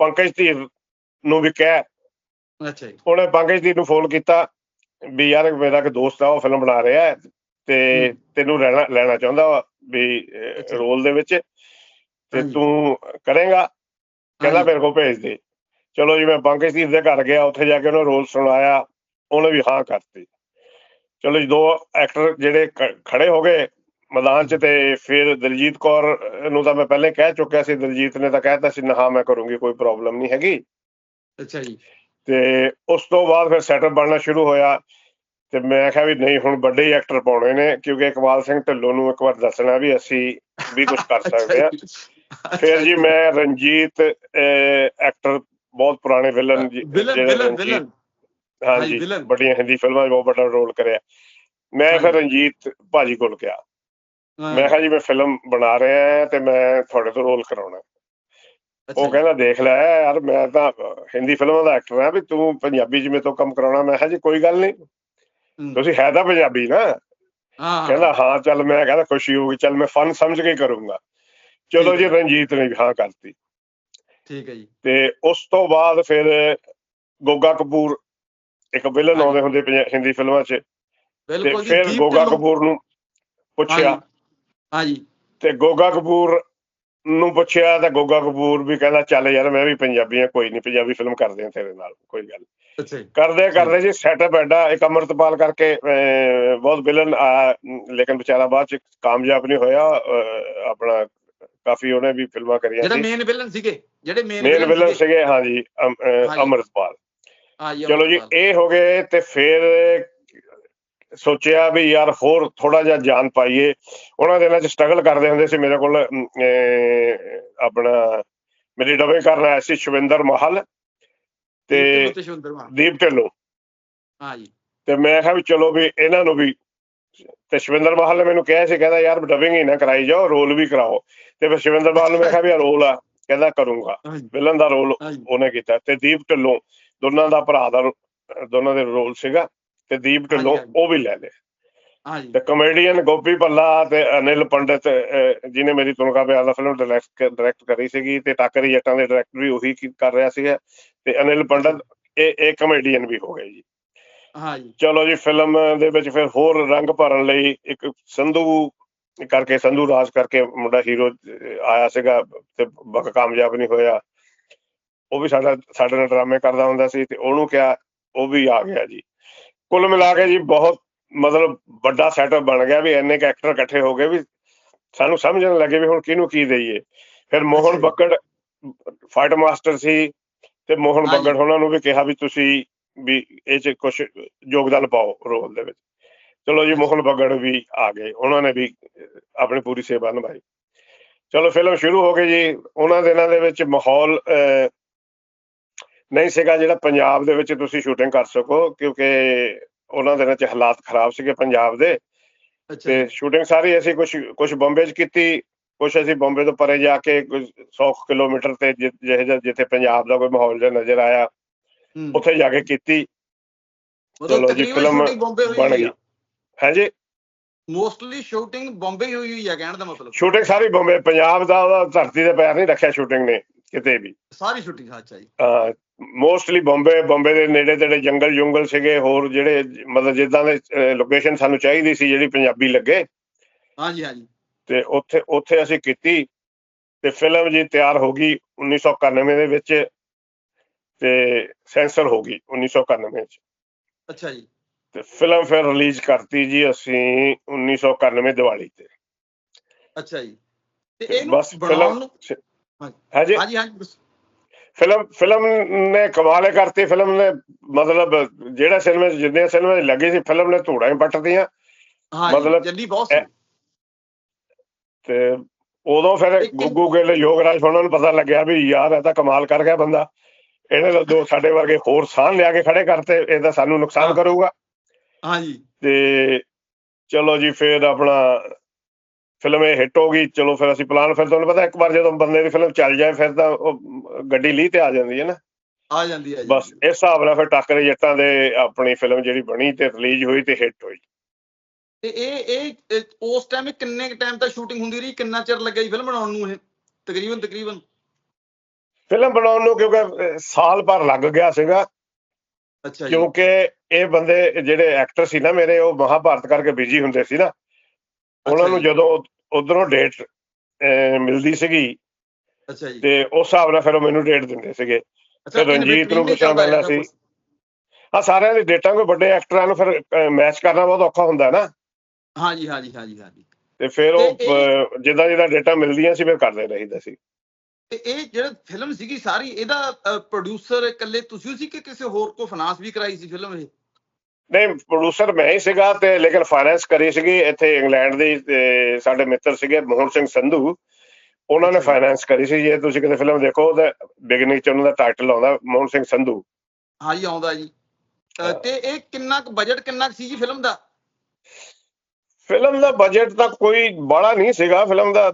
ਪੰਕਜ ਧੀਰ ਨੂੰ ਵੀ ਕਹਿ। ਅੱਛਾ ਜੀ। ਉਹਨੇ ਪੰਕਜ ਧੀਰ ਨੂੰ ਫੋਨ ਕੀਤਾ ਵੀ ਯਾਰ ਮੇਰਾ ਇੱਕ ਦੋਸਤ ਆ ਉਹ ਫਿਲਮ ਬਣਾ ਰਿਹਾ ਹੈ ਤੇ। ਤੈਨੂੰ ਲੈਣਾ ਲੈਣਾ ਚਾਹੁੰਦਾ ਵਾ ਵੀ। ਰੋਲ ਦੇ ਵਿੱਚ। ਤੇ। ਤੂੰ ਕਰੇਗਾ। ਕਹਿੰਦਾ। ਮੇਰੇ ਕੋਲ ਭੇਜ ਦੇ। ਚਲੋ ਜੀ ਮੈਂ ਪੰਕਜ ਧੀਰ ਦੇ ਘਰ ਗਿਆ। ਉੱਥੇ ਜਾ ਕੇ ਉਹਨੂੰ ਰੋਲ ਸੁਣਾਇਆ। ਉਹਨੇ ਵੀ ਹਾਂ ਕਰਤੀ। ਚਲੋ ਜੀ ਦੋ ਐਕਟਰ ਜਿਹੜੇ ਖੜੇ ਹੋ ਗਏ ਮੈਦਾਨ 'ਚ ਤੇ ਫਿਰ ਦਲਜੀਤ ਕੌਰ ਨੂੰ ਤਾਂ ਮੈਂ ਪਹਿਲੇ ਕਹਿ ਚੁੱਕਿਆ ਸੀ ਦਲਜੀਤ ਨੇ ਤਾਂ ਕਹਿਤਾ ਸੀ ਨਾ ਮੈਂ ਕਰੂੰਗੀ ਕੋਈ ਪ੍ਰੋਬਲਮ ਨਹੀਂ ਹੈਗੀ। ਅੱਛਾ ਜੀ। ਤੇ ਉਸ ਤੋਂ ਬਾਅਦ ਫਿਰ ਸੈਟਅਪ ਬਣਨਾ ਸ਼ੁਰੂ ਹੋਇਆ ਤੇ ਮੈਂ ਕਿਹਾ ਵੀ ਨਹੀਂ ਹੁਣ ਵੱਡੇ ਹੀ ਐਕਟਰ ਪਾਉਣੇ ਨੇ ਕਿਉਂਕਿ ਇਕਬਾਲ ਸਿੰਘ ਢਿੱਲੋਂ ਨੂੰ ਇੱਕ ਵਾਰ ਦੱਸਣਾ ਵੀ ਅਸੀਂ ਵੀ ਕੁਝ ਕਰ ਸਕਦੇ ਆ ਫਿਰ ਜੀ ਮੈਂ ਰਣਜੀਤ ਐਕਟਰ ਬਹੁਤ ਪੁਰਾਣੇ ਵਿਲਨ ਵਿਲਨ ਵਿਲਨ ਵਿਲਨ ਹਾਂਜੀ। ਵੱਡੀਆਂ ਹਿੰਦੀ ਫਿਲਮਾਂ 'ਚ ਬਹੁਤ ਵੱਡਾ ਰੋਲ ਕਰਿਆ। ਮੈਂ ਫਿਰ। ਰਣਜੀਤ ਭਾਜੀ ਕੋਲ ਗਿਆ। ਮੈਂ ਕਿਹਾ ਜੀ ਮੈਂ ਫਿਲਮ ਬਣਾ ਰਿਹਾ ਤੇ ਮੈਂ ਤੁਹਾਡੇ ਤੋਂ ਰੋਲ ਕਰਾਉਣਾ ਉਹ ਕਹਿੰਦਾ ਦੇਖ ਲੈ ਯਾਰ ਮੈਂ ਤਾਂ ਹਿੰਦੀ ਫਿਲਮਾਂ ਦਾ ਐਕਟਰ ਆ ਵੀ ਤੂੰ ਪੰਜਾਬੀ ਮੇਰੇ ਤੋਂ ਕੰਮ ਕਰਾਉਣਾ। ਮੈਂ ਕਿਹਾ ਜੀ ਕੋਈ ਗੱਲ ਨਹੀਂ। ਤੁਸੀਂ ਹੈ ਤਾਂ ਪੰਜਾਬੀ ਨਾ। ਹਾਂ ਕਹਿੰਦਾ ਹਾਂ ਚੱਲ ਮੈਂ ਕਹਿੰਦਾ ਖੁਸ਼ੀ ਹੋਊਗੀ। ਚੱਲ ਮੈਂ ਫਨ ਸਮਝ ਕੇ ਕਰੂੰਗਾ। ਚਲੋ ਜੀ। ਰਣਜੀਤ ਨੇ ਹਾਂ ਕਰਤੀ। ਠੀਕ ਹੈ ਜੀ। ਤੇ ਉਸ ਤੋਂ ਬਾਅਦ ਫਿਰ ਗੋਗਾ ਕਪੂਰ ਇੱਕ ਵਿਲਨ। ਆਉਂਦੇ ਹੁੰਦੇ ਹਿੰਦੀ ਫਿਲਮਾਂ 'ਚ। ਤੇ ਬਿਲਕੁਲ ਜੀ ਫਿਰ ਗੋਗਾ। ਕਪੂਰ ਨੂੰ ਪੁੱਛਿਆ। ਹਾਂਜੀ ਤੇ ਗੋਗਾ ਕਪੂਰ ਨੂੰ ਪੁੱਛਿਆ ਤਾਂ ਗੋਗਾ ਕਪੂਰ ਵੀ ਕਹਿੰਦਾ ਚੱਲ ਯਾਰ ਮੈਂ ਵੀ ਪੰਜਾਬੀ ਆ ਕੋਈ ਨਹੀਂ ਪੰਜਾਬੀ ਫਿਲਮ ਕਰਦੇ ਆ ਤੇਰੇ ਨਾਲ ਕੋਈ ਗੱਲ ਕਰਦੇ ਕਰਦੇ ਜੀ ਸੈਟਅਪ ਐਡਾ ਇੱਕ ਅਮਰਤਪਾਲ ਕਰਕੇ ਬਹੁਤ ਵਿਲਨ ਲੇਕਿਨ ਵਿਚਾਰਾ ਬਾਅਦ ਚ ਕਾਮਯਾਬ ਨਹੀਂ ਹੋਇਆ ਆਪਣਾ ਕਾਫੀ ਉਹਨੇ ਵੀ ਫਿਲਮਾਂ ਕਰੀਆਂ ਜਿਹੜਾ ਮੇਨ ਵਿਲਨ ਸੀਗੇ ਜਿਹੜੇ ਮੇਨ ਵਿਲਨ ਸੀਗੇ। ਹਾਂਜੀ। ਅਮਰਤਪਾਲ। ਚਲੋ ਜੀ ਇਹ ਹੋ ਗਏ ਤੇ ਫਿਰ ਸੋਚਿਆ ਵੀ ਯਾਰ ਹੋਰ ਥੋੜਾ ਜਿਹਾ ਜਾਨ ਪਾਈਏ। ਉਹਨਾਂ ਦਿਨਾਂ ਚ ਸਟਰਗਲ ਕਰਦੇ ਹੁੰਦੇ ਸੀ ਮੇਰੇ ਕੋਲ ਆਪਣਾ ਮੇਰੀ ਡਬਿੰਗ ਕਰਨ ਆਇਆ ਸੀ ਸ਼ਵਿੰਦਰ ਮਹਲ ਤੇ ਦੀਪ ਢਿੱਲੋਂ ਹਾਂਜੀ ਤੇ ਮੈਂ ਕਿਹਾ ਵੀ ਚਲੋ ਵੀ ਇਹਨਾਂ ਨੂੰ ਵੀ ਤੇ ਸ਼ਵਿੰਦਰ ਮਹਲ ਨੇ ਮੈਨੂੰ ਕਿਹਾ ਸੀ ਕਹਿੰਦਾ ਯਾਰ ਡਬਿੰਗ ਹੀ ਨਾ ਕਰਾਈ ਜਾਓ ਰੋਲ ਵੀ ਕਰਾਓ। ਤੇ ਫਿਰ ਸ਼ਵਿੰਦਰ ਮਹਲ ਨੂੰ ਮੈਂ ਕਿਹਾ ਵੀ ਰੋਲ ਆ ਕਹਿੰਦਾ ਕਰੂੰਗਾ। ਵਿਲਨ ਦਾ ਰੋਲ ਉਹਨੇ ਕੀਤਾ ਤੇ ਦੀਪ ਢਿੱਲੋਂ ਦੋਨਾਂ ਦਾ ਭਰਾ ਦਾ ਦੋਨਾਂ ਦੇ ਰੋਲ ਸੀਗਾ ਤੇ ਦੀਪ ਢਿੱਲੋਂ। ਉਹ ਵੀ ਲੈ ਲਏ। ਹਾਂਜੀ। ਤੇ ਕਮੇਡੀਅਨ ਗੋਪੀ ਭੱਲਾ ਤੇ ਅਨਿਲ ਪੰਡਿਤ ਜਿਹਨੇ ਮੇਰੀ ਤੁਨਕਾ ਪਿਆਰ ਦਾ ਫਿਲਮ ਡਾਇਰੈਕਟ ਡਾਇਰੈਕਟ ਕਰੀ ਸੀਗੀ ਤੇ ਟਾਕਰੀ ਜੱਟਾਂ ਦੇ ਡਾਇਰੈਕਟਰ ਵੀ ਉਹੀ ਕਰ ਰਿਹਾ ਸੀਗਾ ਤੇ ਅਨਿਲ ਪੰਡਿਤ ਇਹ ਇਹ ਕਮੇਡੀਅਨ ਵੀ ਹੋ ਗਏ ਜੀ। ਹਾਂਜੀ। ਚਲੋ ਜੀ ਫਿਲਮ ਦੇ ਵਿੱਚ ਫਿਰ ਹੋਰ ਰੰਗ ਭਰਨ ਲਈ ਇੱਕ ਸੰਧੂ ਕਰਕੇ ਸੰਧੂ ਰਾਜ ਕਰਕੇ ਮੁੰਡਾ ਹੀਰੋ ਆਇਆ ਸੀਗਾ ਤੇ ਬਕ ਕਾਮਯਾਬ ਨਹੀਂ ਹੋਇਆ। ਉਹ ਵੀ ਸਾਡਾ ਸਾਡੇ ਨਾਲ ਡਰਾਮੇ ਕਰਦਾ ਹੁੰਦਾ ਸੀ ਤੇ ਉਹਨੂੰ ਕਿਹਾ ਉਹ ਵੀ ਆ ਗਿਆ ਜੀ। ਕੁੱਲ ਮਿਲਾ ਕੇ ਜੀ ਬਹੁਤ ਮਤਲਬ ਵੱਡਾ ਸੈਟਅਪ ਬਣ ਗਿਆ ਵੀ ਇੰਨੇ ਐਕਟਰ ਇਕੱਠੇ ਹੋ ਗਏ ਵੀ ਸਾਨੂੰ ਸਮਝਣ ਲੱਗੇ ਵੀ ਹੁਣ ਕਿਹਨੂੰ ਕੀ ਦਈਏ। ਫਿਰ ਮੋਹਨ। ਬੱਕੜ ਫਾਈਟ ਮਾਸਟਰ ਸੀ ਤੇ ਮੋਹਨ। ਬੱਕੜ ਉਹਨਾਂ ਨੂੰ ਵੀ ਕਿਹਾ ਵੀ ਤੁਸੀਂ ਵੀ ਇਹ ਚ ਕੁਝ ਯੋਗਦਾਨ ਪਾਓ ਰੋਲ ਦੇ ਵਿੱਚ। ਚਲੋ ਜੀ ਮੋਹਨ ਬੱਗੜ ਵੀ ਆ ਗਏ। ਉਹਨਾਂ ਨੇ ਵੀ ਆਪਣੀ ਪੂਰੀ ਸੇਵਾ ਨਿਭਾਈ। ਚਲੋ ਫਿਲਮ ਸ਼ੁਰੂ ਹੋ ਗਈ ਜੀ। ਉਹਨਾਂ ਦਿਨਾਂ ਦੇ ਵਿੱਚ ਮਾਹੌਲ ਨਹੀਂ ਸੀਗਾ ਜਿਹੜਾ ਪੰਜਾਬ ਦੇ ਵਿੱਚ ਤੁਸੀਂ ਸ਼ੂਟਿੰਗ ਕਰ ਸਕੋ ਕਿਉਂਕਿ ਉਹਨਾਂ ਦਿਨਾਂ 'ਚ ਹਾਲਾਤ ਖਰਾਬ ਸੀਗੇ ਪੰਜਾਬ ਦੇ। ਤੇ ਸ਼ੂਟਿੰਗ ਸਾਰੀ ਅਸੀਂ ਕੁਝ ਕੁਝ ਬੰਬੇ 'ਚ ਕੀਤੀ ਕੁਝ ਅਸੀਂ ਬੰਬੇ ਤੋਂ ਪਰੇ ਜਾ ਕੇ ਕੁਝ 100 ਕਿਲੋਮੀਟਰ ਤੇ ਜਿਹੇ ਜਿਹੇ- ਜਿੱਥੇ ਪੰਜਾਬ ਦਾ ਕੋਈ ਮਾਹੌਲ ਜਿਹਾ ਨਜ਼ਰ ਆਇਆ ਹੂੰ। ਉੱਥੇ ਜਾ ਕੇ ਕੀਤੀ। ਚਲੋ ਜੀ, ਫਿਲਮ ਬਣ ਗਈ। ਹਾਂਜੀ? ਮੋਸਟਲੀ ਸ਼ੂਟਿੰਗ ਬੰਬੇ ਹੀ ਹੋਈ ਹੋਈ ਆ ਕਹਿਣ ਦਾ ਮਤਲਬ? ਸ਼ੂਟਿੰਗ ਸਾਰੀ ਬੰਬੇ ਪੰਜਾਬ ਦਾ ਧਰਤੀ ਦੇ ਪੈਰ ਨਹੀਂ ਰੱਖਿਆ ਸ਼ੂਟਿੰਗ ਨੇ ਕਿਤੇ ਵੀ। ਸਾਰੀ ਸ਼ੂਟਿੰਗ ਅੱਛਾ ਜੀ। ਮੋਸਟਲੀ ਬੰਬੇ ਬੰਬੇ ਦੇ ਨੇੜੇ ਤੇੜੇ ਜੰਗਲ ਜੁੰਗਲ ਸੀਗੇ ਹੋਰ ਜਿਹੜੇ ਮਤਲਬ ਜਿੱਦਾਂ ਦੇ ਲੋਕੇਸ਼ਨ ਸਾਨੂੰ ਚਾਹੀਦੀ ਸੀ ਜਿਹੜੀ ਪੰਜਾਬੀ ਲੱਗੇ। ਹਾਂਜੀ ਹਾਂਜੀ। ਤੇ ਉੱਥੇ ਉੱਥੇ ਅਸੀਂ ਕੀਤੀ ਤੇ ਫਿਲਮ ਜੀ ਤਿਆਰ ਹੋ ਗਈ 1991 ਦੇ ਵਿੱਚ ਤੇ ਸੈਂਸਰ ਹੋ ਗਈ 1991 ਵਿੱਚ ਅੱਛਾ ਜੀ। ਤੇ ਫਿਲਮ ਫਿਰ ਰਿਲੀਜ਼ ਕਰਤੀ ਜੀ ਅਸੀਂ 1991 ਦੀਵਾਲੀ ਤੇ। ਅੱਛਾ ਜੀ। ਤੇ ਇਹਨੂੰ ਬਣਾਉਣ ਹਾਂਜੀ। ਹਾਂਜੀ ਫਿਲਮ ਫਿਲਮ ਨੇ ਕਮਾਲੇ ਕਰਤੀ। ਫਿਲਮ ਨੇ ਮਤਲਬ ਜਿਹੜਾ ਸਿਨੇਮੇ ਜਿੰਨੇ ਸਿਨੇਮੇ ਲੱਗੀ ਸੀ ਫਿਲਮ ਨੇ ਧੂੜਾਂ ਹੀ ਪੱਟਦੀਆਂ ਹਾਂ ਮਤਲਬ ਜੱਲੀ ਬਹੁਤ ਸੀ। ਤੇ ਉਦੋਂ ਫਿਰ ਗੁੱਗੂ ਗਿੱਲ ਯੋਗਰਾਜ ਉਹਨਾਂ ਨੂੰ ਪਤਾ ਲੱਗਿਆ ਵੀ ਯਾਰ ਇਹ ਤਾਂ ਕਮਾਲ ਕਰ ਗਿਆ ਬੰਦਾ। ਇਹਨੇ ਤਾਂ ਦੋ ਸਾਡੇ ਵਰਗੇ ਹੋਰ ਸਾਹ ਲਿਆ ਕੇ ਖੜੇ ਕਰਤੇ ਇਹ ਤਾਂ ਸਾਨੂੰ ਨੁਕਸਾਨ। ਕਰੂਗਾ। ਹਾਂਜੀ ਤੇ ਚਲੋ ਜੀ ਫਿਰ ਆਪਣਾ ਫਿਲਮ ਇਹ ਹਿੱਟ ਹੋ ਗਈ ਚਲੋ ਫਿਰ ਅਸੀਂ ਪਲਾਨ ਫਿਰ ਤੁਹਾਨੂੰ ਪਤਾ ਇੱਕ ਵਾਰ ਜਦੋਂ ਬੰਦੇ ਦੀ ਫਿਲਮ ਚੱਲ ਜਾਏ ਫਿਰ ਤਾਂ ਉਹ ਗੱਡੀ ਲੀਹ ਤੇ ਆ ਜਾਂਦੀ ਹੈ ਨਾ। ਆ ਜਾਂਦੀ ਹੈ ਬਸ ਇਸ ਹਿਸਾਬ ਨਾਲ ਫਿਰ ਟੱਕਰੇ ਜੱਟਾਂ ਦੇ ਆਪਣੀ ਫਿਲਮ ਜਿਹੜੀ ਬਣੀ ਤੇ ਰਿਲੀਜ਼ ਹੋਈ ਤੇ ਹਿੱਟ ਹੋਈ। ਤੇ ਇਹ ਇਹ ਉਸ ਟਾਈਮ ਕਿੰਨੇ ਟਾਈਮ ਤੱਕ ਸ਼ੂਟਿੰਗ ਹੁੰਦੀ ਰਹੀ? ਕਿੰਨਾ ਚਿਰ ਲੱਗਿਆ ਜੀ ਫਿਲਮ ਬਣਾਉਣ ਨੂੰ ਇਹ? ਤਕਰੀਬਨ ਤਕਰੀਬਨ। ਫਿਲਮ ਬਣਾਉਣ ਨੂੰ ਕਿਉਂਕਿ ਸਾਲ ਭਰ ਲੱਗ ਗਿਆ ਸੀਗਾ। ਅੱਛਾ ਜੀ। ਕਿਉਂਕਿ ਇਹ ਬੰਦੇ ਜਿਹੜੇ ਐਕਟਰ ਸੀ ਨਾ ਮੇਰੇ ਉਹ ਮਹਾਭਾਰਤ ਕਰਕੇ ਬਿਜ਼ੀ ਹੁੰਦੇ ਸੀ ਨਾ। ਉਹਨਾਂ ਨੂੰ। ਜਦੋਂ ਉਧਰੋਂ ਡੇਟ ਮਿਲਦੀ ਸੀਗੀ ਅੱਛਾ ਜੀ। ਤੇ ਉਸ ਹਿਸਾਬ ਨਾਲ ਫਿਰ ਉਹ ਮੈਨੂੰ ਡੇਟ ਦਿੰਦੇ ਸੀਗੇ। ਤੇ ਰਣਜੀਤ ਨੂੰ ਪੁੱਛਣਾ ਪੈਂਦਾ ਸੀ। ਆ ਸਾਰਿਆਂ ਦੀ ਡੇਟਾਂ ਕੋਈ ਵੱਡੇ ਐਕਟਰਾਂ ਨੂੰ ਫਿਰ ਮੈਚ ਕਰਨਾ ਬਹੁਤ ਔਖਾ ਹੁੰਦਾ ਨਾ। ਹਾਂਜੀ ਹਾਂਜੀ ਹਾਂਜੀ ਹਾਂਜੀ ਤੇ ਫਿਰ ਉਹ ਜਿੱਦਾਂ ਜਿੱਦਾਂ ਡੇਟਾ ਮਿਲਦੀਆਂ ਸੀ ਫਿਰ ਕਰਦੇ ਰਹੀਦਾ ਸੀ। ਤੇ ਇਹ ਜਿਹੜਾ ਫਿਲਮ ਸੀਗੀ ਸਾਰੀ ਇਹਦਾ ਪ੍ਰੋਡਿਊਸਰ ਇਕੱਲੇ ਤੁਸੀਂ ਸੀ ਕਿ ਕਿਸੇ ਹੋਰ ਕੋ ਫਾਈਨਾਂਸ ਵੀ ਕਰਾਈ ਸੀ ਫਿਲਮ ਇਹ? ਨਹੀਂ ਪ੍ਰੋਡਿਊਸਰ ਮੈਂ ਹੀ ਸੀਗਾ ਤੇ ਲੇਕਿਨ ਫਾਈਨੈਂਸ ਕਰੀ ਸੀਗੀ। ਇੱਥੇ ਇੰਗਲੈਂਡ ਦੇ ਸਾਡੇ ਮਿੱਤਰ ਸੀਗੇ ਮੋਹਨ ਸਿੰਘ ਸੰਧੂ। ਉਹਨਾਂ ਨੇ ਜੀ। ਫਾਈਨੈਂਸ ਕਰੀ ਸੀ। ਜੇ ਤੁਸੀਂ ਕਿਤੇ ਫਿਲਮ ਦੇਖੋ ਉਹਦਾ ਬਿਗਨਿੰਗ ਚ ਉਹਨਾਂ ਦਾ ਟਾਈਟਲ ਆਉਂਦਾ ਮੋਹਨ ਸਿੰਘ ਸੰਧੂ। ਆਉਂਦਾ ਜੀ। ਅ, ਹਾਂ। ਤੇ ਇਹ ਕਿੰਨਾ ਕੁ ਬਜਟ ਕਿੰਨਾ ਸੀ ਜੀ ਫਿਲਮ ਦਾ? ਫਿਲਮ ਦਾ ਬਜਟ ਤਾਂ ਕੋਈ ਬੜਾ ਨਹੀਂ ਸੀਗਾ। ਫਿਲਮ ਦਾ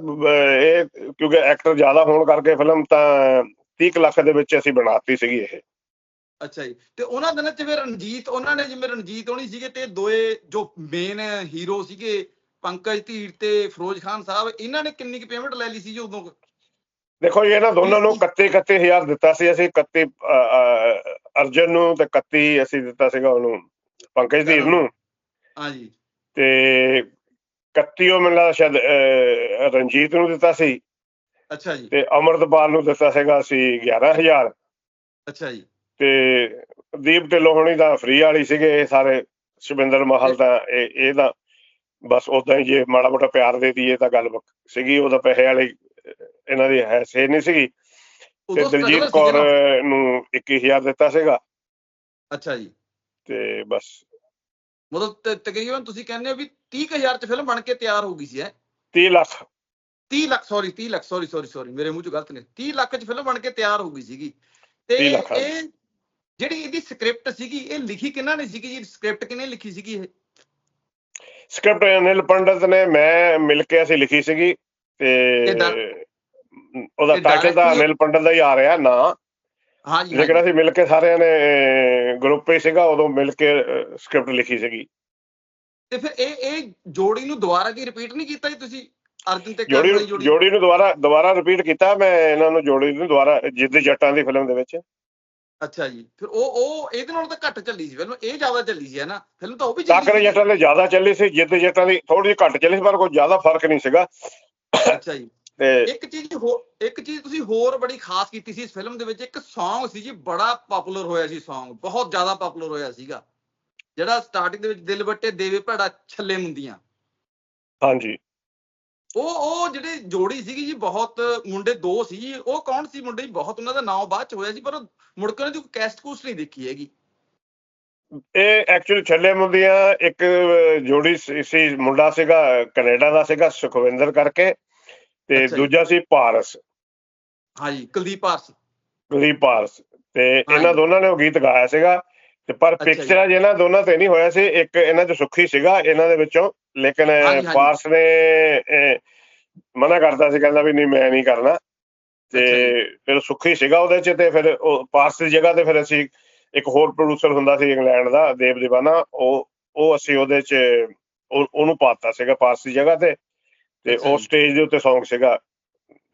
ਇਹ ਕਿਉਂਕਿ ਐਕਟਰ ਜ਼ਿਆਦਾ ਹੋਣ ਕਰਕੇ ਫਿਲਮ ਤਾਂ 30 ਕੁ ਲੱਖ ਦੇ ਵਿੱਚ ਅਸੀਂ ਬਣਾਤੀ ਸੀਗੀ ਇਹ। ਅੱਛਾ ਜੀ। ਤੇ ਉਹਨਾਂ ਦਿਨਾਂ ਚ ਫਿਰ ਰਣਜੀਤ ਉਹਨਾਂ ਨੇ ਜਿਵੇਂ ਰਣਜੀਤ ਹੋਣੀ ਸੀਗੇ ਤੇ ਦੋਏ ਜੋ ਮੇਨ ਹੀਰੋ ਸੀਗੇ ਪੰਕਜ ਧੀਰ ਤੇ ਫਿਰੋਜ਼ ਖਾਨ ਸਾਹਿਬ ਇਹਨਾਂ ਨੇ ਕਿੰਨੀ ਕੁ ਪੇਮੈਂਟ ਲੈ ਲਈ ਸੀ ਜੀ ਉਦੋਂ? ਦੇਖੋ ਜੀ ਇਹਨਾਂ ਦੋਨਾਂ ਨੂੰ 31 31000 ਦਿੱਤਾ ਸੀ ਅਸੀਂ 31 ਅਹ, ਅਹ, ਅਰਜਨ ਨੂੰ ਤੇ 31 ਅਸੀਂ ਦਿੱਤਾ ਸੀਗਾ ਉਹਨੂੰ ਪੰਕਜ ਧੀਰ ਨੂੰ। ਹਾਂਜੀ ਤੇ 31 ਉਹ ਮੈਨੂੰ ਲੱਗਦਾ ਸ਼ਾਇਦ ਰਣਜੀਤ ਨੂੰ ਦਿੱਤਾ ਸੀ। ਅੱਛਾ ਜੀ। ਤੇ ਅਮਰਤਪਾਲ ਨੂੰ ਦਿੱਤਾ ਸੀਗਾ ਅਸੀਂ 11000 ਅੱਛਾ ਜੀ। ਤੇ ਦੀਪ ਢਿੱਲੋਂ ਹੋਣੀ ਦਾ ਫ੍ਰੀ ਵਾਲੀ ਸੀਗੇ ਇਹ ਸਾਰੇ ਸ਼ਿਵਿੰਦਰ ਮਹਲ ਦਾ ਇਹ ਇਹ ਤਾਂ ਬਸ ਉਦਾਂ ਹੀ ਜੇ ਮਾੜਾ ਮੋਟਾ ਪਿਆਰ ਦੇ ਦਈਏ ਤਾਂ ਗੱਲ ਸੀਗੀ ਉਹਦਾ ਪੈਸੇ ਵਾਲੀ ਇਹਨਾਂ ਦੀ ਹੈ ਸੇ ਨਹੀਂ ਸੀਗੀ। ਤੇ ਦਲਜੀਤ ਕੌਰ ਨਾ। ਨੂੰ 21000 ਦਿੱਤਾ ਸੀਗਾ। ਅੱਛਾ ਜੀ। ਤੇ ਬਸ। ਮਤਲਬ ਤ- ਤਕਰੀਬਨ ਤੁਸੀਂ ਕਹਿੰਦੇ ਹੋ ਵੀ 30000 ਚ ਫਿਲਮ ਬਣ ਕੇ ਤਿਆਰ ਹੋ ਗਈ ਸੀ ਹੈ? 30 lakh. 30 lakh sorry 30 lakh sorry sorry sorry ਮੇਰੇ ਮੂੰਹ ਚ ਗਲਤ ਨੇ। 30 ਲੱਖ ਚ ਫਿਲਮ ਬਣ ਕੇ ਤਿਆਰ ਹੋ ਗਈ ਸੀਗੀ। ਤੇ 30 ਲੱਖ, ਹਾਂਜੀ। ਇਹ ਜਿਹੜੀ ਇਹਦੀ ਸਕ੍ਰਿਪਟ ਸੀਗੀ ਇਹ ਲਿਖੀ ਕਿਹਨਾਂ ਨੇ ਸੀਗੀ ਜੀ? ਸਕ੍ਰਿਪਟ ਕਿਹਨੇ ਲਿਖੀ ਸੀਗੀ ਇਹ? ਸਕ੍ਰਿਪਟ ਅਨਿਲ ਪੰਡਤ ਨੇ ਮੈਂ ਮਿਲ ਕੇ ਅਸੀਂ ਲਿਖੀ ਸੀਗੀ ਤੇ ਉਹਦਾ ਟਾਈਟਲ director- ਅਨਿਲ ਪੰਡਤ ਦਾ ਹੀ ਆ ਰਿਹਾ ਨਾ। ਹਾਂਜੀ ਲੇਕਿਨ। ਅਸੀਂ ਮਿਲ ਕੇ ਸਾਰਿਆਂ ਨੇ ਗਰੁੱਪ ਹੀ ਸੀਗਾ ਉਦੋਂ ਮਿਲ ਕੇ ਸਕ੍ਰਿਪਟ ਲਿਖੀ ਸੀਗੀ। ਤੇ ਫਿਰ ਇਹ ਇਹ ਜੋੜੀ ਨੂੰ ਦੁਬਾਰਾ ਕੀ ਰਿਪੀਟ ਨਹੀਂ ਕੀਤਾ ਜੀ ਤੁਸੀਂ? ਅਰਜੁਨ ਤੇ ਕਰਨ ਵਾਲੀ ਜੋੜੀ? ਜੋੜੀ ਨੂੰ ਦੁਬਾਰਾ ਦੁਬਾਰਾ ਰਿਪੀਟ ਕੀਤਾ ਮੈਂ ਇਹਨਾਂ ਨੂੰ ਜੋੜੀ ਨੂੰ ਦੁਬਾਰਾ ਜਿੱਦ ਜੱਟਾਂ ਦੀ ਫਿਲਮ ਦੇ ਵਿੱਚ। ਅੱਛਾ ਜੀ ਫਿਰ ਉਹ ਉਹ ਇਹਦੇ ਨਾਲੋਂ ਤਾਂ ਘੱਟ ਚੱਲੀ ਸੀ ਫਿਲਮ ਇਹ ਜ਼ਿਆਦਾ ਚੱਲੀ ਸੀ ਹੈ ਨਾ? ਫਿਲਮ ਤਾਂ ਉਹ ਵੀ ਚੱਲੀ ਟਾਕਰੇ। ਜੱਟਾਂ ਦੇ ਜ਼ਿਆਦਾ ਚੱਲੀ ਸੀ ਜਿੱਦ ਜੱਟਾਂ ਦੀ ਥੋੜੀ ਜਿਹੀ ਘੱਟ ਚੱਲੀ ਸੀ ਪਰ ਕੋਈ ਜ਼ਿਆਦਾ ਫ਼ਰਕ ਨਹੀਂ ਸੀਗਾ। ਅੱਛਾ ਜੀ। ਤੇ ਇੱਕ ਚੀਜ਼ ਹੋਰ ਇੱਕ ਚੀਜ਼ ਤੁਸੀਂ ਹੋਰ ਬੜੀ ਖਾਸ ਕੀਤੀ ਸੀ ਇਸ ਫਿਲਮ ਦੇ ਵਿੱਚ ਇੱਕ Song ਸੀ ਜੀ ਬੜਾ ਪਪੂਲਰ ਹੋਇਆ ਸੀ Song ਬਹੁਤ ਜ਼ਿਆਦਾ ਪਪੂਲਰ ਹੋਇਆ ਸੀਗਾ। ਜਿਹੜਾ ਸਟਾਰਟਿੰਗ ਦੇ ਵਿੱਚ ਦਿਲ ਵੱਟੇ ਦੇਵੇ ਭੜਾ ਛੱਲੇ ਮੁੰਦੀਆਂ। ਹਾਂਜੀ। ਉਹ ਉਹ ਜਿਹੜੇ ਜੋੜੀ ਸੀਗੀ ਜੀ ਬਹੁਤ ਮੁੰਡੇ ਦੋ ਸੀ ਜੀ ਉਹ ਕੌਣ ਸੀ ਮੁੰਡੇ ਬਹੁਤ ਉਹਨਾਂ ਦਾ ਨਾਮ ਬਾਅਦ ਚ ਹੋਇਆ ਸੀ ਪਰ ਉਹ ਮੁੜ ਕੇ ਉਹਨਾਂ ਦੀ ਕੈਸਟ ਕੂਸਟ ਨਹੀਂ ਦੇਖੀ ਹੈਗੀ ਇਹ ਐਕਚੁਅਲੀ ਛੱਲੇ ਮੁੰਦੀਆਂ ਇੱਕ ਜੋੜੀ ਸੀ ਮੁੰਡਾ ਸੀਗਾ ਕੈਨੇਡਾ ਦਾ ਸੀਗਾ ਸੁਖਵਿੰਦਰ ਕਰਕੇ ਤੇ। ਦੂਜਾ ਸੀ ਪਾਰਸ ਹਾਂਜੀ ਕੁਲਦੀਪ ਆਰਸ ਗਰੀਬ ਪਾਰਸ ਤੇ ਇਹਨਾਂ। ਦੋਨਾਂ ਨੇ ਉਹ ਗੀਤ ਗਾਇਆ ਸੀਗਾ ਤੇ ਪਰ। ਪਿਕਚਰ ਅਜ ਇਹਨਾਂ ਦੋਨਾਂ ਤੇ ਨਹੀਂ ਹੋਇਆ ਸੀ ਇੱਕ ਇਹਨਾਂ ਚ ਸੁੱਖੀ ਸੀਗਾ ਇਹਨਾਂ ਦੇ ਵਿੱਚੋਂ ਲੇਕਿਨ। ਪਾਰਸ ਨੇ ਮਨਾ ਕਰਦਾ ਸੀ ਕਹਿੰਦਾ ਵੀ ਨਹੀਂ ਮੈਂ ਨਹੀਂ ਕਰਨਾ ਤੇ ਫਿਰ ਸੁੱਖੀ ਸੀਗਾ ਉਹਦੇ ਚ ਤੇ ਫਿਰ ਉਹ ਪਾਰਸ ਦੀ ਜਗ੍ਹਾ ਤੇ ਫਿਰ ਅਸੀਂ ਇੱਕ ਹੋਰ ਪ੍ਰੋਡਿਊਸਰ ਹੁੰਦਾ ਸੀ ਇੰਗਲੈਂਡ ਦਾ ਦੇਵ ਦੀਵਾਨਾ ਉਹ ਉਹ ਅਸੀਂ ਉਹਦੇ ਚ ਉਹ- ਉਹਨੂੰ ਪਾਤਾ ਸੀਗਾ ਪਾਰਸ ਦੀ ਜਗ੍ਹਾ ਤੇ ਤੇ ਉਹ। ਸਟੇਜ ਦੇ ਉੱਤੇ Song ਸੀਗਾ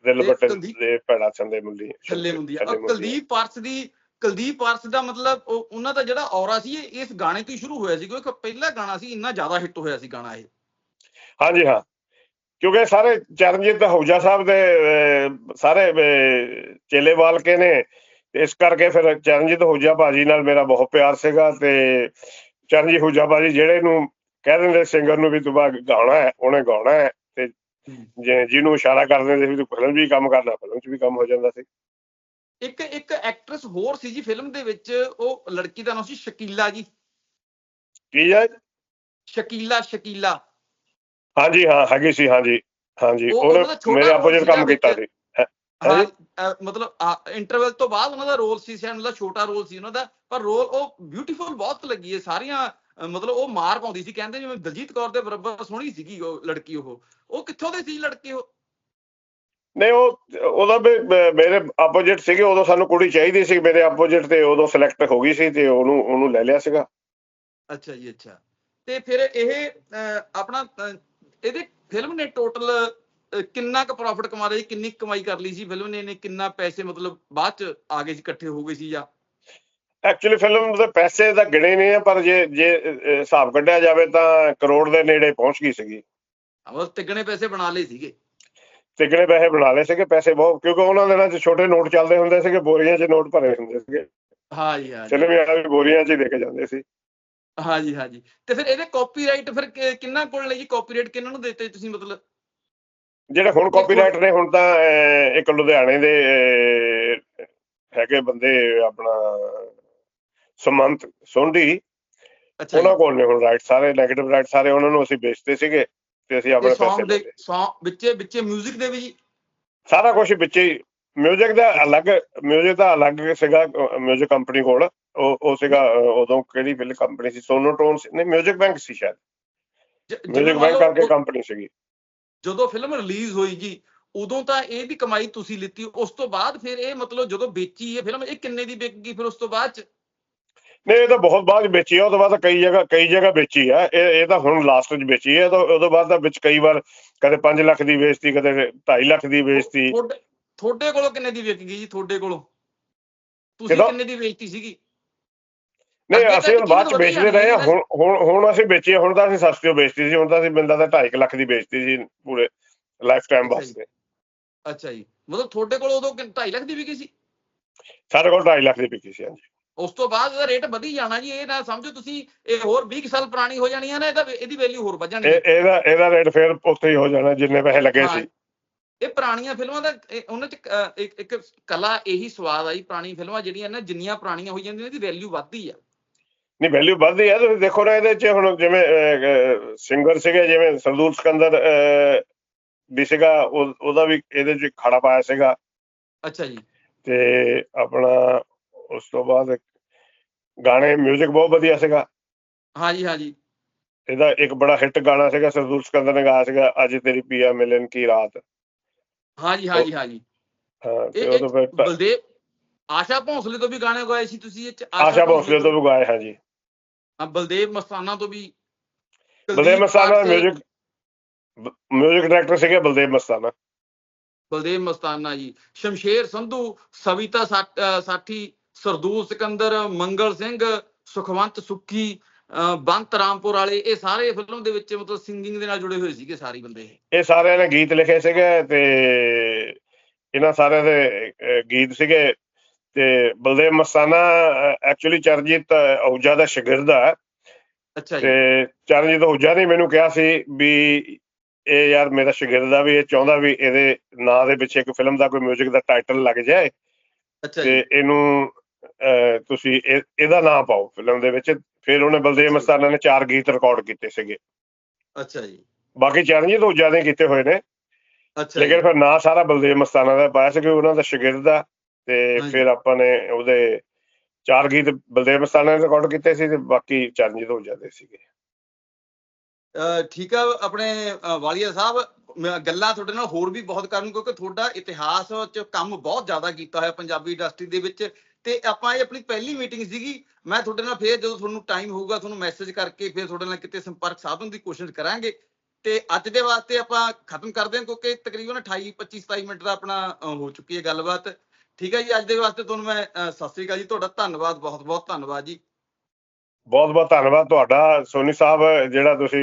ਦਿਲ ਬੱਟੇ ਦੇ ਭੈੜਾ ਚੰਦੇ ਮੁੰਡੀ। ਛੱਲੇ ਮੁੰਦੀ ਆ। ਮੁੰਡੀ। ਕੁਲਦੀਪ ਪਾਰਸ ਦੀ ਕੁਲਦੀਪ ਪਾਰਸ ਦਾ ਮਤਲਬ ਉਹ- ਉਹਨਾਂ ਦਾ ਜਿਹੜਾ ਔਰਾ ਸੀ ਇਸ ਗਾਣੇ ਤੋਂ ਹੀ ਸ਼ੁਰੂ ਹੋਇਆ ਸੀ ਕਿਉਂਕਿ ਪਹਿਲਾ ਗਾਣਾ ਸੀ ਇੰਨਾ ਜ਼ਿਆਦਾ ਹਿੱਟ ਹੋਇਆ ਸੀ ਗਾਣਾ ਇਹ। ਹਾਂਜੀ ਹਾਂ। ਕਿਉਂਕਿ ਸਾਰੇ ਚਰਨਜੀਤ ਹੌਜਾ ਸਾਹਿਬ ਦੇ ਸਾਰੇ ਚੇਲੇ ਵਾਲਕੇ ਨੇ। ਇਸ ਕਰਕੇ ਫਿਰ ਚਰਨਜੀਤ ਹੌਜਾ ਭਾਜੀ ਨਾਲ ਮੇਰਾ ਬਹੁਤ ਪਿਆਰ ਸੀਗਾ ਤੇ ਚਰਨਜੀਤ ਹੌਜਾ ਭਾਜੀ ਜਿਹੜੇ ਨੂੰ ਕਹਿ ਦਿੰਦੇ ਸਿੰਗਰ ਨੂੰ ਵੀ ਤੂੰ ਬਾ ਗਾਉਣਾ ਹੈ ਉਹਨੇ ਗਾਉਣਾ ਹੈ ਤੇ ਜਿਹਨੂੰ ਇਸ਼ਾਰਾ ਕਰ ਦਿੰਦੇ ਸੀ ਵੀ ਤੂੰ ਫਿਲਮ ਵੀ ਕੰਮ ਕਰਨਾ ਫਿਲਮ 'ਚ ਵੀ ਕੰਮ ਹੋ ਜਾਂਦਾ ਸੀ। ਇੱਕ ਇੱਕ ਐਕਟਰੈਸ ਹੋਰ ਸੀ ਜੀ ਫਿਲਮ ਦੇ ਵਿੱਚ ਉਹ ਲੜਕੀ ਦਾ ਨਾਮ ਸੀ ਸ਼ਕੀਲਾ ਜੀ। ਕੀ ਹੈ? ਸ਼ਕੀਲਾ ਸ਼ਕੀਲਾ। ਹਾਂਜੀ ਹਾਂ ਹੈਗੀ ਸੀ ਹਾਂਜੀ ਹਾਂਜੀ। ਉਹ- ਉਹਨੇ ਦਾ ਮੇਰੇ ਆਪੋਜੀਟ ਕੰਮ ਕੀਤਾ। ਸੀ। ਮਤਲਬ ਇੰਟਰਵਲ ਤੋਂ ਬਾਅਦ ਉਹਨਾਂ ਦਾ ਰੋਲ ਸੀ ਸ਼ਾਇਦ ਉਹਦਾ ਛੋਟਾ ਰੋਲ ਸੀ ਉਹਨਾਂ ਦਾ। ਪਰ ਰੋਲ ਉਹ ਬਿਊਟੀਫੁਲ ਬਹੁਤ ਲੱਗੀ ਹੈ ਸਾਰੀਆਂ ਮਤਲਬ ਉਹ ਮਾਰ ਪਾਉਂਦੀ ਸੀ। ਕਹਿੰਦੇ ਜਿਵੇਂ ਦਲਜੀਤ ਕੌਰ ਦੇ ਬਰਾਬਰ ਸੋਹਣੀ ਸੀਗੀ ਉਹ ਲੜਕੀ ਉਹ। ਉਹ ਕਿੱਥੋਂ ਦੇ ਸੀ ਲੜਕੇ ਉਹ? ਨਹੀਂ ਉਹ ਉਹਦਾ ਮੇਰੇ ਆਪੋਜੀਟ ਸੀਗੇ ਉਦੋਂ ਸਾਨੂੰ ਕੁੜੀ ਚਾਹੀਦੀ ਸੀ। ਮੇਰੇ ਆਪੋਜੀਟ ਤੇ ਉਦੋਂ ਸਿਲੈਕਟ ਹੋ ਗਈ ਸੀ ਤੇ ਉਹਨੂੰ ਉਹਨੂੰ ਲੈ ਲਿਆ ਸੀਗਾ। ਅੱਛਾ ਜੀ ਅੱਛਾ। ਤੇ ਫਿਰ ਇਹ ਆਪਣਾ ਇਹਦੇ ਫਿਲਮ ਨੇ ਟੋਟਲ ਕਿੰਨਾ ਕੁ ਪ੍ਰੋਫਿਟ ਕਮਾ ਰਹੀ ਕਿੰਨੀ ਕਮਾਈ ਕਰ ਲਈ ਸੀ? ਫਿਲਮ ਨੇ ਇਹਨੇ ਕਿੰਨਾ ਪੈਸੇ ਮਤਲਬ ਬਾਅਦ ਚ ਆ ਗਏ ਸੀ ਇਕੱਠੇ ਹੋ ਗਏ ਸੀ ਜਾਂ? ਐਕਚੁਅਲੀ ਫਿਲਮ ਦੇ ਪੈਸੇ ਤਾਂ ਗਿਣੇ ਨਹੀਂ ਆ ਪਰ ਜੇ ਜੇ ਹਿਸਾਬ ਕੱਢਿਆ ਜਾਵੇ ਤਾਂ ਕਰੋੜ ਦੇ ਨੇੜੇ ਪਹੁੰਚ ਗਈ ਸੀਗੀ। ਉਹ ਤਿੱਗਣੇ ਪੈਸੇ ਬਣਾ ਲਏ ਸੀਗੇ। ਤਿੱਗਣੇ ਪੈਸੇ ਬਣਾ ਲਏ ਸੀਗੇ ਪੈਸੇ ਬਹੁਤ ਕਿਉਂਕਿ ਉਹਨਾਂ ਦਿਨਾਂ 'ਚ ਛੋਟੇ ਨੋਟ ਚੱਲਦੇ ਹੁੰਦੇ ਸੀਗੇ ਬੋਰੀਆਂ 'ਚ ਨੋਟ ਭਰੇ ਹੁੰਦੇ ਸੀਗੇ। ਹਾਂ ਜੀ ਹਾਂ ਵਾਲਾ ਵੀ ਬੋਰੀਆਂ 'ਚ ਹੀ ਦੇ ਕੇ ਜਾਂਦੇ ਸੀ। ਹਾਂਜੀ ਹਾਂਜੀ। ਤੇ ਫਿਰ ਇਹਦੇ ਕਾਪੀਰਾਈਟ ਫਿਰ ਕਿੰਨਾ ਕੋਲ ਨੇ ਕਾਪੀਰਾਈਟ ਕਿੰਨਾਂ ਨੂੰ ਦਿੱਤੇ ਤੁਸੀਂ ਮਤਲਬ? ਜਿਹੜੇ ਹੁਣ ਕਾਪੀਰਾਈਟ ਨੇ ਹੁਣ ਤਾਂ ਇੱਕ ਲੁਧਿਆਣੇ ਦੇ ਹੈਗੇ ਬੰਦੇ ਆਪਣਾ ਸਮੰਤ ਸੋਂਢੀ। ਉਹਨਾਂ ਕੋਲ ਨੇ ਹੁਣ ਰਾਈਟ ਸਾਰੇ 네ਗੇਟਿਵ ਰਾਈਟ ਸਾਰੇ ਉਹਨਾਂ ਨੂੰ ਅਸੀਂ ਵੇਚਦੇ ਸੀਗੇ ਤੇ ਅਸੀਂ ਆਪਣੇ ਪੈਸੇ ਦੇ ਵਿੱਚੇ ਵਿੱਚੇ 뮤직 ਦੇ ਵੀ ਸਾਰਾ ਕੁਝ ਵਿੱਚੇ 뮤직 ਦਾ ਅਲੱਗ 뮤직 ਦਾ ਅਲੱਗ ਸੀਗਾ 뮤직 ਕੰਪਨੀ ਕੋਲ। ਉਹ ਉਹ ਸੀਗਾ ਅ, ਉਦੋਂ ਕਿਹੜੀ ਫਿਲਮ ਕੰਪਨੀ ਸੀ ਸੋਨੋਟੋਨ ਸੀ ਨਹੀਂ 뮤직 ਬੈਂਕ ਸੀ ਸ਼ਾਇਦ ਜ- ਜਿਵੇਂ 뮤직 ਮੰਨ ਬੈਂਕ ਲਓ ਕਰਕੇ ਉਹ- ਕੰਪਨੀ ਸੀਗੀ ਜਦੋਂ ਫਿਲਮ ਰਿਲੀਜ਼ ਹੋਈ ਜੀ ਉਦੋਂ ਤਾਂ ਇਹਦੀ ਕਮਾਈ ਤੁਸੀਂ ਲਿੱਤੀ ਉਸ ਤੋਂ ਬਾਅਦ ਫਿਰ ਇਹ ਮਤਲਬ ਜਦੋਂ ਵੇਚੀ ਇਹ ਫਿਲਮ ਇਹ ਕਿੰਨੇ ਦੀ ਵਿਕ ਗਈ ਫਿਰ ਉਸ ਤੋਂ ਬਾਅਦ ਚ ਨਹੀਂ ਇਹ ਤਾਂ ਬਹੁਤ ਬਾਅਦ 'ਚ ਵੇਚੀ ਆ ਉਹ ਤੋਂ ਬਾਅਦ ਤਾਂ ਕਈ ਜਗ੍ਹਾ ਕਈ ਜਗ੍ਹਾ ਵੇਚੀ ਆ ਇਹ ਇਹ ਤਾਂ ਹੁਣ ਲਾਸਟ 'ਚ ਵੇਚੀ ਹੈ ਤਾਂ ਉਦੋਂ ਬਾਅਦ ਤਾਂ ਵਿੱਚ ਕਈ ਵਾਰ ਕਦੇ 5 ਲੱਖ ਦੀ ਵੇਚਤੀ ਕਦੇ 2.5 ਲੱਖ ਦੀ ਵੇਚਤੀ ਤੁਹਾਡੇ ਤੁਹਾਡੇ ਕੋਲੋਂ ਕਿੰਨੇ ਦੀ ਵਿਕ ਗਈ ਜੀ ਤੁਹਾਡੇ ਕੋਲੋਂ ਤੁਸੀਂ ਕਿੱਦਾਂ? ਕਿੰਨੇ ਦੀ ਵੇਚਤੀ ਸੀਗੀ ਨਹੀਂ ਅਸੀਂ ਹੁਣ ਬਾਅਦ 'ਚ ਵੇਚਦੇ ਰਹੇ ਆ। ਹੁਣ ਹੁਣ ਅਸੀਂ ਵੇਚੀ ਹੁਣ ਤਾਂ ਅਸੀਂ ਸਸਤੀ ਵੇਚਤੀ ਸੀ ਹੁਣ ਤਾਂ ਅਸੀਂ ਬੰਦਾ ਤਾਂ 2.5 ਲੱਖ ਦੀ ਵੇਚਤੀ ਸੀ ਪੂਰੇ ਲਾਈਫ ਟਾਈਮ। ਵਾਸਤੇ। ਅੱਛਾ ਜੀ। ਮਤਲਬ ਤੁਹਾਡੇ ਕੋਲ ਉਦੋਂ 2.5 ਲੱਖ ਦੀ ਵਿਕੀ ਸੀ? ਸਾਡੇ ਕੋਲ 2.5 ਲੱਖ ਦੀ ਵਿਕੀ ਸੀ ਹਾਂਜੀ। ਉਸ ਤੋਂ ਬਾਅਦ ਇਹਦਾ ਰੇਟ ਵਧੀ ਜਾਣਾ ਜੀ ਇਹ ਨਾ ਸਮਝੋ ਤੁਸੀਂ ਇਹ ਹੋਰ 20 ਕੁ ਸਾਲ ਪੁਰਾਣੀ ਹੋ ਜਾਣੀ ਹੈ ਨਾ ਇਹਦਾ ਇਹਦੀ ਵੈਲਿਊ ਹੋਰ ਵੱਧ ਜਾਣੀ ਹੈ ਇਹ ਇਹਦਾ ਇਹਦਾ ਰੇਟ ਫੇਰ ਉੱਥੇ ਹੀ ਹੋ ਜਾਣਾ ਜਿੰਨੇ ਪੈਸੇ ਲੱਗੇ ਸੀ। ਇਹ ਪੁਰਾਣੀਆਂ ਫਿਲਮਾਂ ਦਾ ਉਹਨਾਂ ਚ ਇੱਕ ਕਲਾ ਇਹੀ ਸਵਾਦ ਆਈ ਪੁਰਾਣੀ ਫਿਲਮਾਂ ਜਿਹੜੀਆਂ ਨੇ ਜਿੰਨੀਆਂ ਪੁਰਾਣੀਆਂ ਹੋਈ ਜਾਂਦੀਆਂ ਇਹਦੀ ਵੈਲਿਊ ਵੱਧਦੀ ਆ। ਨਹੀਂ ਵੈਲਿਊ ਵੱਧਦੀ ਹੈ ਤੁਸੀਂ ਦੇਖੋ ਨਾ ਇਹਦੇ 'ਚ ਹੁਣ ਜਿਵੇਂ ਸਿੰਗਰ ਸੀਗੇ ਜਿਵੇਂ ਸਰਦੂਲ ਸਿਕੰਦਰ ਵੀ ਸੀਗਾ ਉਹ- ਉਹਦਾ ਵੀ ਇਹਦੇ 'ਚ ਖੜਾ ਪਾਇਆ ਸੀਗਾ। ਅੱਛਾ ਜੀ। ਤੇ ਆਪਣਾ ਉਸ ਤੋਂ ਬਾਅਦ ਗਾਣੇ 뮤직 ਬਹੁਤ ਵਧੀਆ ਸੀਗਾ। ਹਾਂ ਜੀ ਹਾਂ ਜੀ। ਇਹਦਾ ਇੱਕ ਬੜਾ ਹਿੱਟ ਗਾਣਾ ਸੀਗਾ ਸਰਦੂਲ ਸਿਕੰਦਰ ਨੇ ਗਾਇਆ ਸੀਗਾ ਅੱਜ ਤੇਰੀ ਪੀਆ ਮਿਲਨ ਕੀ ਰਾਤ। ਹਾਂ ਜੀ ਹਾਂ ਜੀ ਹਾਂ ਤੇ ਫਿਰ ਪ- ਬਲਦੇਵ ਆਸ਼ਾ ਭੋਸਲੇ ਤੋਂ ਵੀ ਗਾਣੇ ਗਾਏ ਸੀ ਤੁਸੀਂ ਇਹ ਚ ਆਸ਼ਾ ਭੋਸਲੇ ਤੋਂ ਵੀ ਗਾਏ ਹਾਂਜੀ ਹਾਂ ਬਲਦੇਵ ਮਸਤਾਨਾ ਤੋਂ ਵੀ Baldev Mastana music music director ਸੀਗੇ ਬਲਦੇਵ ਮਸਤਾਨਾ। ਬਲਦੇਵ ਮਸਤਾਨਾ ਜੀ। ਸ਼ਮਸ਼ੇਰ ਸੰਧੂ ਸਵਿਤਾ ਸਾਠੀ ਸਰਦੂਲ ਸਿਕੰਦਰ ਮੰਗਲ ਸਿੰਘ ਸੁਖਵੰਤ ਸੁੱਕੀ ਬੰਤ ਰਾਮਪੁਰ ਵਾਲੇ ਇਹ ਸਾਰੇ ਫਿਲਮ ਦੇ ਵਿੱਚ ਮਤਲਬ ਸਿੰਗਿੰਗ ਦੇ ਨਾਲ ਜੁੜੇ ਹੋਏ ਸੀਗੇ ਸਾਰੇ ਬੰਦੇ ਇਹ। ਸਾਰਿਆਂ ਨੇ ਗੀਤ ਲਿਖੇ ਸੀਗੇ ਤੇ ਇਹਨਾਂ ਸਾਰਿਆਂ ਦੇ ਗੀਤ ਸੀਗੇ ਤੇ ਬਲਦੇਵ ਮਸਤਾਨਾ ਐਕਚੁਅਲੀ ਚਰਨਜੀਤ ਔਜਾ ਦਾ ਸ਼ਾਗਿਰਦ ਹੈ ਅੱਛਾ ਜੀ। ਤੇ ਚਰਨਜੀਤ ਔਜਾ ਨੇ ਮੈਨੂੰ ਕਿਹਾ ਸੀ ਵੀ ਇਹ ਯਾਰ ਮੇਰਾ ਸ਼ਾਗਿਰਦ ਆ ਵੀ ਇਹ ਚਾਹੁੰਦਾ ਵੀ ਇਹਦੇ ਨਾਂ ਦੇ ਪਿੱਛੇ ਇੱਕ ਫਿਲਮ ਦਾ ਕੋਈ 뮤직 ਦਾ ਟਾਈਟਲ ਲੱਗ ਜਾਏ। ਅੱਛਾ ਤੇ ਇਹਨੂੰ ਤੁਸੀਂ ਇਹ- ਇਹਦਾ ਨਾਂ ਪਾਓ ਫਿਲਮ ਦੇ ਵਿੱਚ। ਫਿਰ ਉਹਨੇ ਬਲਦੇਵ। ਮਸਤਾਨਾ ਨੇ ਚਾਰ ਗੀਤ ਰਿਕਾਰਡ ਕੀਤੇ ਸੀਗੇ। ਅੱਛਾ ਜੀ। ਬਾਕੀ ਚਰਨਜੀਤ ਔਜਾ ਨੇ ਕੀਤੇ ਹੋਏ ਨੇ। ਅੱਛਾ ਲੇਕਿਨ ਫਿਰ ਨਾਂ ਸਾਰਾ ਬਲਦੇਵ ਮਸਤਾਨਾ ਦਾ ਪਾਇਆ ਸੀ ਕਿ ਉਹਨਾਂ ਦਾ ਸ਼ਾਗਿਰਦ ਆ। ਤੇ। ਫਿਰ ਆਪਾਂ ਨੇ ਉਹਦੇ ਚਾਰ ਗੀਤ ਬਲਦੇਵ ਮਸਤਾਨਾ ਨੇ ਰਿਕਾਰਡ ਕੀਤੇ ਸੀ ਤੇ ਬਾਕੀ ਚਰਨਜੀਤ ਹੋ ਜਾਂਦੇ ਸੀਗੇ ਠੀਕ ਆ ਆਪਣੇ ਵਾਲੀਆ ਸਾਹਿਬ ਗੱਲਾਂ ਤੁਹਾਡੇ ਨਾਲ ਹੋਰ ਵੀ ਬਹੁਤ ਕਰਨ ਕਿਉਂਕਿ ਤੁਹਾਡਾ ਇਤਿਹਾਸ ਚ ਕੰਮ ਬਹੁਤ ਜ਼ਿਆਦਾ ਕੀਤਾ ਹੋਇਆ ਪੰਜਾਬੀ ਇੰਡਸਟਰੀ ਦੇ ਵਿੱਚ ਤੇ ਆਪਾਂ ਇਹ ਆਪਣੀ ਪਹਿਲੀ ਮੀਟਿੰਗ ਸੀਗੀ ਮੈਂ ਤੁਹਾਡੇ ਨਾਲ ਫੇਰ ਜਦੋਂ ਤੁਹਾਨੂੰ ਟਾਈਮ ਹੋਊਗਾ ਤੁਹਾਨੂੰ ਮੈਸੇਜ ਕਰਕੇ ਫੇਰ ਤੁਹਾਡੇ ਨਾਲ ਕਿਤੇ ਸੰਪਰਕ ਸਾਧਨ ਦੀ ਕੋਸ਼ਿਸ਼ ਕਰਾਂਗੇ ਤੇ ਅੱਜ ਦੇ ਵਾਸਤੇ ਆਪਾਂ ਖਤਮ ਕਰਦੇ ਹਾਂ ਕਿਉਂਕਿ ਤਕਰੀਬਨ 28 25 27 ਮਿੰਟ ਦਾ ਆਪਣਾ ਹੋ ਚੁੱਕੀ ਹੈ ਗੱਲਬਾਤ ਠੀਕ ਹੈ ਜੀ ਅੱਜ ਦੇ ਵਾਸਤੇ ਤੁਹਾਨੂੰ ਮੈਂ ਸਤਿ ਸ੍ਰੀ ਅਕਾਲ ਜੀ ਤੁਹਾਡਾ ਧੰਨਵਾਦ ਬਹੁਤ ਬਹੁਤ ਧੰਨਵਾਦ ਜੀ। ਬਹੁਤ ਬਹੁਤ ਧੰਨਵਾਦ ਤੁਹਾਡਾ ਸੋਨੀ ਸਾਹਿਬ ਜਿਹੜਾ ਤੁਸੀਂ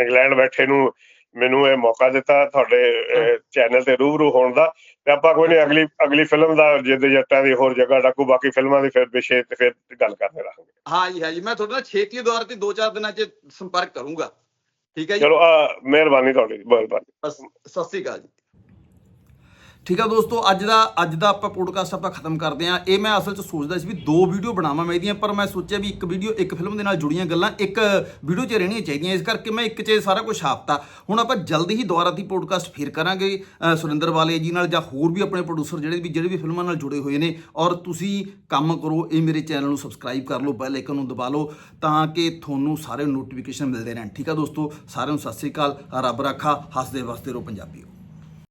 ਇੰਗਲੈਂਡ ਬੈਠੇ ਨੂੰ ਮੈਨੂੰ ਇਹ ਮੌਕਾ ਦਿੱਤਾ ਤੁਹਾਡੇ ਚੈਨਲ ਤੇ ਰੂਬਰੂ ਹੋਣ ਦਾ। ਤੇ ਆਪਾਂ ਕੋਈ ਨਹੀਂ ਅਗਲੀ ਅਗਲੀ ਫਿਲਮ ਦਾ ਜਿੱਦ ਜੱਟਾਂ ਦੀ ਹੋਰ ਜਗ੍ਹਾ ਡਾਕੂ ਬਾਕੀ ਫਿਲਮਾਂ ਦੀ ਫਿਰ ਵਿਸ਼ੇ ਤੇ ਫਿਰ ਗੱਲ ਕਰਦੇ ਰਹਾਂਗੇ। ਹਾਂ ਜੀ ਹਾਂ ਜੀ ਮੈਂ ਤੁਹਾਡੇ ਨਾਲ ਛੇਤੀ ਦੌਰ ਤੇ 2-4 ਦਿਨਾਂ 'ਚ ਸੰਪਰਕ ਕਰੂੰਗਾ। ਠੀਕ ਹੈ ਜੀ? ਚਲੋ ਮਿਹਰਬਾਨੀ ਤੁਹਾਡੀ ਮਿਹਰਬਾਨੀ। ਸਤਿ ਸ੍ਰੀ ਅਕਾਲ ਜੀ। ਠੀਕ ਆ ਦੋਸਤੋ, ਅੱਜ ਦਾ ਅੱਜ ਦਾ ਆਪਾਂ ਪੋਡਕਾਸਟ ਆਪਾਂ ਖਤਮ ਕਰਦੇ ਆਂ ਇਹ ਮੈਂ ਅਸਲ 'ਚ ਸੋਚਦਾ ਸੀ ਵੀ ਦੋ ਵੀਡੀਓ ਬਣਾਵਾਂ ਮੈਂ ਇਹਦੀਆਂ, ਪਰ ਮੈਂ ਸੋਚਿਆ ਵੀ ਇੱਕ ਵੀਡੀਓ ਇੱਕ ਫਿਲਮ ਦੇ ਨਾਲ ਜੁੜੀਆਂ ਗੱਲਾਂ, ਇੱਕ ਵੀਡੀਓ 'ਚ ਰਹਿਣੀਆਂ ਚਾਹੀਦੀਆਂ। ਇਸ ਕਰਕੇ ਮੈਂ ਇੱਕ 'ਚ ਸਾਰਾ ਕੁਝ ਛਾਪਤਾ। ਹੁਣ ਆਪਾਂ ਜਲਦੀ ਹੀ ਦੁਬਾਰਾ ਦੀ ਪੋਡਕਾਸਟ ਫੇਰ ਕਰਾਂਗੇ। ਸੁਰਿੰਦਰ ਵਾਲੇ ਜੀ ਨਾਲ ਜਾਂ ਹੋਰ ਵੀ ਆਪਣੇ ਪ੍ਰੋਡਿਊਸਰ ਜਿਹੜੇ ਵੀ ਜਿਹੜੇ ਵੀ ਫਿਲਮਾਂ ਨਾਲ ਜੁੜੇ ਹੋਏ ਨੇ, ਔਰ ਤੁਸੀਂ ਕੰਮ ਕਰੋ, ਇਹ ਮੇਰੇ ਚੈਨਲ ਨੂੰ ਸਬਸਕ੍ਰਾਈਬ ਕਰ ਲਓ ਬੈਲ ਆਈਕਨ ਨੂੰ ਦਬਾ ਲਓ, ਤਾਂ ਕਿ ਤੁਹਾਨੂੰ ਸਾਰੇ ਨੋਟੀਫਿਕੇਸ਼ਨ ਮਿਲਦੇ ਰਹਿਣ। ਠੀਕ ਆ ਦੋਸਤੋ, ਸਾਰਿਆਂ ਨੂੰ ਸਤਿ ਸ੍ਰੀ ਅਕਾਲ। ਰੱਬ ਰਾਖਾ, ਹੱਸਦੇ ਵਸਦੇ ਰਹੋ ਪੰਜਾਬੀਓ।